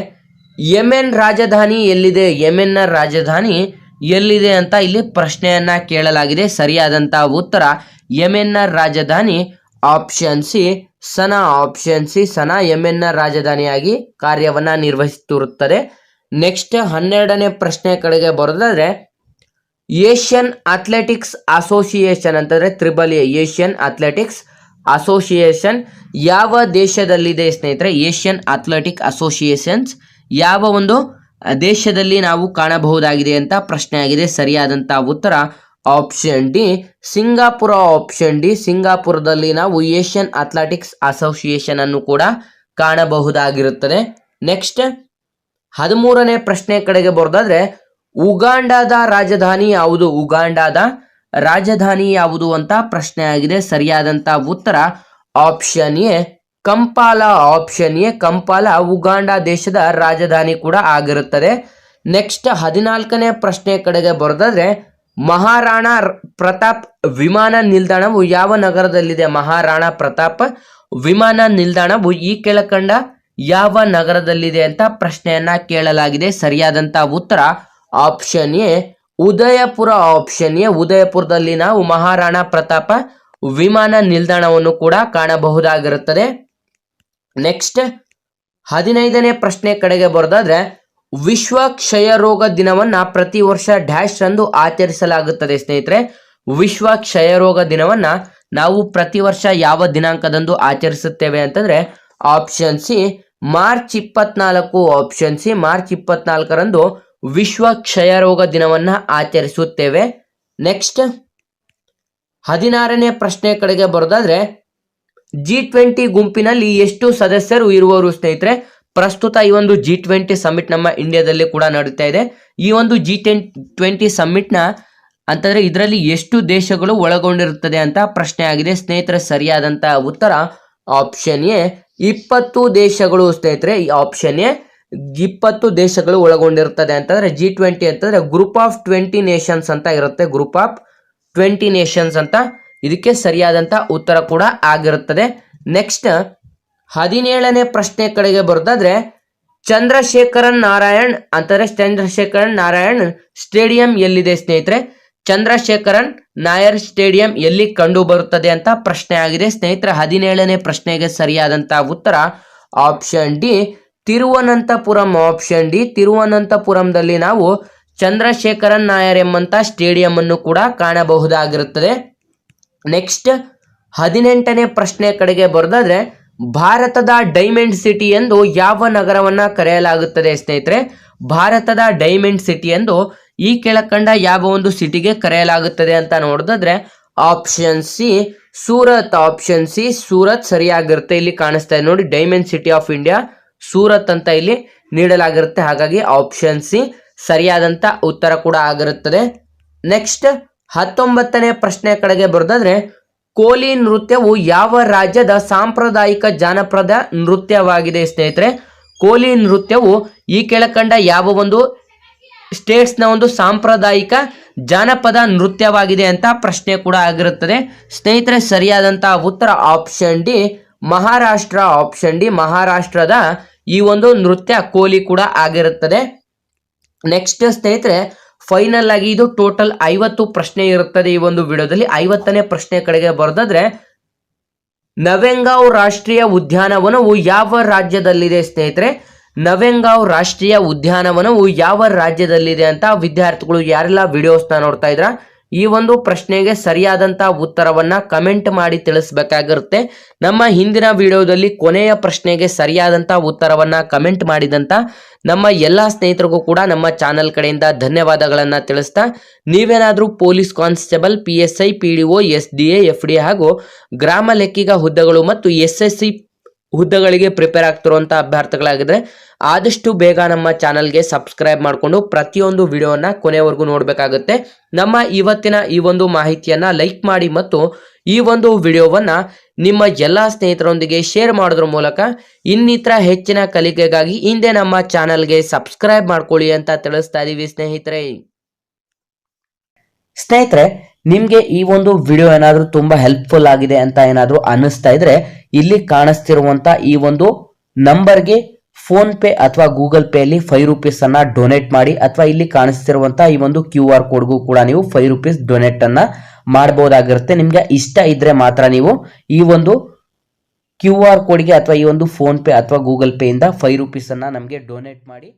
ಯೆಮೆನ್ ರಾಜಧಾನಿ ಎಲ್ಲಿದೆ? ಯಮೆನ್ನ ರಾಜಧಾನಿ ಎಲ್ಲಿದೆ ಅಂತ ಇಲ್ಲಿ ಪ್ರಶ್ನೆಯನ್ನ ಕೇಳಲಾಗಿದೆ. ಸರಿಯಾದಂತ ಉತ್ತರ ಯಮೆನ್ನ ರಾಜಧಾನಿ option C Sanaa option C Sanaa ಯೆಮೆನ್ನ ರಾಜಧಾನಿಯಾಗಿ ಕಾರ್ಯವನ್ನ ನಿರ್ವಹಿಸುತ್ತಿರುತ್ತದೆ. ನೆಕ್ಸ್ಟ್ ಹನ್ನೆರಡನೇ ಪ್ರಶ್ನೆ ಕಡೆಗೆ ಬರೋದಾದ್ರೆ, ಏಷ್ಯನ್ ಅಥ್ಲೆಟಿಕ್ಸ್ ಅಸೋಸಿಯೇಷನ್ ಅಂತಂದ್ರೆ triple A Asian athletics association ಯಾವ ದೇಶದಲ್ಲಿದೆ ಸ್ನೇಹಿತರೆ? ಏಷ್ಯನ್ ಅಥ್ಲೆಟಿಕ್ ಅಸೋಸಿಯೇಷನ್ಸ್ ಯಾವ ಒಂದು ದೇಶದಲ್ಲಿ ನಾವು ಕಾಣಬಹುದಾಗಿದೆ ಅಂತ ಪ್ರಶ್ನೆ ಆಗಿದೆ. ಸರಿಯಾದಂತ ಉತ್ತರ option D, Singapore option D. ಸಿಂಗಾಪುರದಲ್ಲಿ ನಾವು ಏಷ್ಯನ್ ಅಥ್ಲೆಟಿಕ್ಸ್ ಅಸೋಸಿಯೇಷನ್ ಅನ್ನು ಕೂಡ ಕಾಣಬಹುದಾಗಿರುತ್ತದೆ. ನೆಕ್ಸ್ಟ್ ಹದಿಮೂರನೇ ಪ್ರಶ್ನೆ ಕಡೆಗೆ ಬರೋದಾದ್ರೆ, ಉಗಾಂಡಾದ ರಾಜಧಾನಿ ಯಾವುದು? ಉಗಾಂಡಾದ ರಾಜಧಾನಿ ಯಾವುದು ಅಂತ ಪ್ರಶ್ನೆ ಆಗಿದೆ. ಸರಿಯಾದಂತ ಉತ್ತರ option A, Kampala option A. Kampala Uganda ದೇಶದ ರಾಜಧಾನಿ ಕೂಡ ಆಗಿರುತ್ತದೆ. ನೆಕ್ಸ್ಟ್ ಹದಿನಾಲ್ಕನೇ ಪ್ರಶ್ನೆ ಕಡೆಗೆ ಬರೋದಾದ್ರೆ, ಮಹಾರಾಣಾ ಪ್ರತಾಪ್ ವಿಮಾನ ನಿಲ್ದಾಣವು ಯಾವ ನಗರದಲ್ಲಿದೆ? ಮಹಾರಾಣಾ ಪ್ರತಾಪ್ ವಿಮಾನ ನಿಲ್ದಾಣವು ಈ ಕೆಳಕಂಡ ಯಾವ ನಗರದಲ್ಲಿದೆ ಅಂತ ಪ್ರಶ್ನೆಯನ್ನ ಕೇಳಲಾಗಿದೆ. ಸರಿಯಾದಂತ ಉತ್ತರ option A, Udaipur option A. ಉದಯಪುರದಲ್ಲಿ ನಾವು ಮಹಾರಾಣಾ ಪ್ರತಾಪ ವಿಮಾನ ನಿಲ್ದಾಣವನ್ನು ಕೂಡ ಕಾಣಬಹುದಾಗಿರುತ್ತದೆ. ನೆಕ್ಸ್ಟ್, ಹದಿನೈದನೇ ಪ್ರಶ್ನೆ ಕಡೆಗೆ ಬರೋದಾದ್ರೆ, ವಿಶ್ವ ಕ್ಷಯ ರೋಗ ದಿನವನ್ನ ಪ್ರತಿ ವರ್ಷ ಡ್ಯಾಶ್ ರಂದು ಆಚರಿಸಲಾಗುತ್ತದೆ ಸ್ನೇಹಿತರೆ. ವಿಶ್ವ ಕ್ಷಯ ರೋಗ ದಿನವನ್ನ ನಾವು ಪ್ರತಿ ವರ್ಷ ಯಾವ ದಿನಾಂಕದಂದು ಆಚರಿಸುತ್ತೇವೆ ಅಂತಂದ್ರೆ, ಆಪ್ಷನ್ ಸಿ ಮಾರ್ಚ್ ಇಪ್ಪತ್ನಾಲ್ಕು ಆಪ್ಷನ್ ಸಿ ಮಾರ್ಚ್ ಇಪ್ಪತ್ನಾಲ್ಕರಂದು ವಿಶ್ವ ಕ್ಷಯ ರೋಗ ದಿನವನ್ನ ಆಚರಿಸುತ್ತೇವೆ. ನೆಕ್ಸ್ಟ್ ಹದಿನಾರನೇ ಪ್ರಶ್ನೆ ಕಡೆಗೆ ಬರೋದಾದ್ರೆ ಜಿ ಟ್ವೆಂಟಿ ಗುಂಪಿನಲ್ಲಿ ಎಷ್ಟು ಸದಸ್ಯರು ಇರುವವರು ಸ್ನೇಹಿತರೆ? ಪ್ರಸ್ತುತ ಈ ಒಂದು ಜಿ ಟ್ವೆಂಟಿ ಸಮ್ಮಿಟ್ ನಮ್ಮ ಇಂಡಿಯಾದಲ್ಲಿ ಕೂಡ ನಡೀತಾ ಇದೆ. ಈ ಒಂದು ಜಿ ಟೆನ್ ಟ್ವೆಂಟಿ ಸಮ್ಮಿಟ್ನ ಅಂತಂದ್ರೆ ಇದರಲ್ಲಿ ಎಷ್ಟು ದೇಶಗಳು ಒಳಗೊಂಡಿರುತ್ತದೆ ಅಂತ ಪ್ರಶ್ನೆ ಆಗಿದೆ. ಸ್ನೇಹಿತರೆ, ಸರಿಯಾದಂತ ಉತ್ತರ ಆಪ್ಷನ್ ಎ ಇಪ್ಪತ್ತು ದೇಶಗಳು ಸ್ನೇಹಿತರೆ, ಈ ಆಪ್ಷನ್ ಎ ಇಪ್ಪತ್ತು ದೇಶಗಳು ಒಳಗೊಂಡಿರುತ್ತದೆ ಅಂತಂದ್ರೆ ಜಿ ಟ್ವೆಂಟಿ ಅಂತಂದ್ರೆ ಗ್ರೂಪ್ ಆಫ್ ಟ್ವೆಂಟಿ ನೇಷನ್ಸ್ ಅಂತ ಇರುತ್ತೆ ಗ್ರೂಪ್ ಆಫ್ ಟ್ವೆಂಟಿ ನೇಷನ್ಸ್ ಅಂತ. ಇದಕ್ಕೆ ಸರಿಯಾದಂಥ ಉತ್ತರ ಕೂಡ ಆಗಿರುತ್ತದೆ. ನೆಕ್ಸ್ಟ್ ಹದಿನೇಳನೇ ಪ್ರಶ್ನೆ ಕಡೆಗೆ ಬರೋದಾದ್ರೆ ಚಂದ್ರಶೇಖರನ್ ನಾರಾಯಣ್, ಅಂತಂದ್ರೆ ಚಂದ್ರಶೇಖರನ್ ನಾರಾಯಣ್ ಸ್ಟೇಡಿಯಂ ಎಲ್ಲಿದೆ ಸ್ನೇಹಿತರೆ? ಚಂದ್ರಶೇಖರನ್ ನಾಯರ್ ಸ್ಟೇಡಿಯಂ ಎಲ್ಲಿ ಕಂಡು ಬರುತ್ತದೆ ಅಂತ ಪ್ರಶ್ನೆ ಆಗಿದೆ. ಸ್ನೇಹಿತರ, ಹದಿನೇಳನೇ ಪ್ರಶ್ನೆಗೆ ಸರಿಯಾದಂತಹ ಉತ್ತರ option D. Thiruvananthapuram option D. ತಿರುವನಂತಪುರಂದಲ್ಲಿ ನಾವು ಚಂದ್ರಶೇಖರನ್ ನಾಯರ್ ಎಂಬಂತ ಸ್ಟೇಡಿಯಂ ಅನ್ನು ಕೂಡ ಕಾಣಬಹುದಾಗಿರುತ್ತದೆ. ನೆಕ್ಸ್ಟ್, ಹದಿನೆಂಟನೇ ಪ್ರಶ್ನೆ ಕಡೆಗೆ ಬರೋದಾದ್ರೆ, ಭಾರತದ ಡೈಮಂಡ್ ಸಿಟಿ ಎಂದು ಯಾವ ನಗರವನ್ನ ಕರೆಯಲಾಗುತ್ತದೆ ಸ್ನೇಹಿತರೆ? ಭಾರತದ ಡೈಮಂಡ್ ಸಿಟಿ ಎಂದು ಈ ಕೆಳಕಂಡ ಯಾವ ಒಂದು ಸಿಟಿಗೆ ಕರೆಯಲಾಗುತ್ತದೆ ಅಂತ ನೋಡಿದ್ರೆ option C Surat. Option C Surat ಸರಿಯಾಗಿರುತ್ತೆ. ಇಲ್ಲಿ ಕಾಣಿಸ್ತಾ ಇದೆ ನೋಡಿ diamond city of India Surat ಅಂತ ಇಲ್ಲಿ ನೀಡಲಾಗಿರುತ್ತೆ. ಹಾಗಾಗಿ ಆಪ್ಷನ್ ಸಿ ಸರಿಯಾದಂತ ಉತ್ತರ ಕೂಡ ಆಗಿರುತ್ತದೆ. ನೆಕ್ಸ್ಟ್ ಹತ್ತೊಂಬತ್ತನೇ ಪ್ರಶ್ನೆ ಕಡೆಗೆ ಬರೋದಾದ್ರೆ, ಕೋಲಿ ನೃತ್ಯವು ಯಾವ ರಾಜ್ಯದ ಸಾಂಪ್ರದಾಯಿಕ ಜಾನಪದ ನೃತ್ಯವಾಗಿದೆ ಸ್ನೇಹಿತರೆ? ಕೋಲಿ ನೃತ್ಯವು ಈ ಕೆಳಕಂಡ ಯಾವ ಒಂದು ಸ್ಟೇಟ್ಸ್ನ ಒಂದು ಸಾಂಪ್ರದಾಯಿಕ ಜಾನಪದ ನೃತ್ಯವಾಗಿದೆ ಅಂತ ಪ್ರಶ್ನೆ ಕೂಡ ಆಗಿರುತ್ತದೆ. ಸ್ನೇಹಿತರೆ, ಸರಿಯಾದಂತಹ ಉತ್ತರ option D, Maharashtra option D, ಮಹಾರಾಷ್ಟ್ರದ ಈ ಒಂದು ನೃತ್ಯ ಕೋಲಿ ಕೂಡ ಆಗಿರುತ್ತದೆ. ನೆಕ್ಸ್ಟ್ ಸ್ನೇಹಿತರೆ ಫೈನಲ್ ಆಗಿ ಇದು ಟೋಟಲ್ ಐವತ್ತು ಪ್ರಶ್ನೆ ಇರುತ್ತದೆ ಈ ಒಂದು ವಿಡಿಯೋದಲ್ಲಿ. ಐವತ್ತನೇ ಪ್ರಶ್ನೆ ಕಡೆಗೆ ಬರೋದಾದ್ರೆ, ನವೆಂಗಾವ್ ರಾಷ್ಟ್ರೀಯ ಉದ್ಯಾನವನವು ಯಾವ ರಾಜ್ಯದಲ್ಲಿದೆ ಸ್ನೇಹಿತರೆ? ನವೆಂಗಾಂವ್ ರಾಷ್ಟ್ರೀಯ ಉದ್ಯಾನವನವು ಯಾವ ರಾಜ್ಯದಲ್ಲಿದೆ ಅಂತ ವಿದ್ಯಾರ್ಥಿಗಳು ಯಾರೆಲ್ಲ ವಿಡಿಯೋಸ್ನ ನೋಡ್ತಾ ಇದ್ರ? ಈ ಒಂದು ಪ್ರಶ್ನೆಗೆ ಸರಿಯಾದಂತ ಉತ್ತರವನ್ನ ಕಮೆಂಟ್ ಮಾಡಿ ತಿಳಿಸ್ಬೇಕಾಗಿರುತ್ತೆ. ನಮ್ಮ ಹಿಂದಿನ ವಿಡಿಯೋದಲ್ಲಿ ಕೊನೆಯ ಪ್ರಶ್ನೆಗೆ ಸರಿಯಾದಂತ ಉತ್ತರವನ್ನ ಕಮೆಂಟ್ ಮಾಡಿದಂತ ನಮ್ಮ ಎಲ್ಲ ಸ್ನೇಹಿತರಿಗೂ ಕೂಡ ನಮ್ಮ ಚಾನೆಲ್ ಕಡೆಯಿಂದ ಧನ್ಯವಾದಗಳನ್ನ ತಿಳಿಸ್ತಾ, ನೀವೇನಾದರೂ police constable, P S I, P D S D F D ಹಾಗೂ ಗ್ರಾಮ ಲೆಕ್ಕಿಗ ಹುದ್ದೆಗಳು ಮತ್ತು ಎಸ್ ಎಸ್ ಸಿ ಹುದ್ದೆಗಳಿಗೆ ಪ್ರಿಪೇರ್ ಆಗ್ತಿರುವಂಥ ಅಭ್ಯರ್ಥಿಗಳಾಗಿದ್ರೆ ಆದಷ್ಟು ಬೇಗ ನಮ್ಮ ಚಾನಲ್ಗೆ ಸಬ್ಸ್ಕ್ರೈಬ್ ಮಾಡಿಕೊಂಡು ಪ್ರತಿಯೊಂದು ವಿಡಿಯೋನ ಕೊನೆವರೆಗೂ ನೋಡಬೇಕಾಗುತ್ತೆ. ನಮ್ಮ ಇವತ್ತಿನ ಈ ಒಂದು ಮಾಹಿತಿಯನ್ನ ಲೈಕ್ ಮಾಡಿ ಮತ್ತು ಈ ಒಂದು ವಿಡಿಯೋವನ್ನ ನಿಮ್ಮ ಎಲ್ಲ ಸ್ನೇಹಿತರೊಂದಿಗೆ ಶೇರ್ ಮಾಡೋದ್ರ ಮೂಲಕ ಇನ್ನಿತರ ಹೆಚ್ಚಿನ ಕಲಿಕೆಗಾಗಿ ಹಿಂದೆ ನಮ್ಮ ಚಾನಲ್ಗೆ ಸಬ್ಸ್ಕ್ರೈಬ್ ಮಾಡ್ಕೊಳ್ಳಿ ಅಂತ ತಿಳಿಸ್ತಾ ಇದೀವಿ ಸ್ನೇಹಿತರೆ. ಸ್ನೇಹಿತರೆ ನಿಮಗೆ ಈ ಒಂದು ವಿಡಿಯೋ ಏನಾದರೂ ತುಂಬ ಹೆಲ್ಪ್ಫುಲ್ ಆಗಿದೆ ಅಂತ ಏನಾದರೂ ಅನ್ನಿಸ್ತಾ ಇದ್ರೆ ಇಲ್ಲಿ ಕಾಣಿಸ್ತಿರುವಂತ ಈ ಒಂದು ನಂಬರ್ಗೆ ಫೋನ್ ಪೇ ಅಥವಾ ಗೂಗಲ್ ಪೇ ಅಲ್ಲಿ ಫೈವ್ ರುಪೀಸ್ ಅನ್ನ ಡೊನೇಟ್ ಮಾಡಿ ಅಥವಾ ಇಲ್ಲಿ ಕಾಣಿಸ್ತಿರುವಂತ ಈ ಒಂದು ಕ್ಯೂ ಆರ್ ಕೋಡ್ಗೂ ಕೂಡ ನೀವು ಫೈವ್ ರುಪೀಸ್ ಡೊನೇಟ್ ಅನ್ನ ಮಾಡಬಹುದಾಗಿರುತ್ತೆ ನಿಮ್ಗೆ ಇಷ್ಟ ಇದ್ರೆ ಮಾತ್ರ ನೀವು ಈ ಒಂದು ಕ್ಯೂ ಆರ್ ಕೋಡ್ಗೆ ಅಥವಾ ಈ ಒಂದು ಫೋನ್ ಪೇ ಅಥವಾ ಗೂಗಲ್ ಪೇ ಇಂದ ಫೈವ್ ರುಪೀಸ್ ಅನ್ನ ನಮಗೆ ಡೊನೇಟ್ ಮಾಡಿ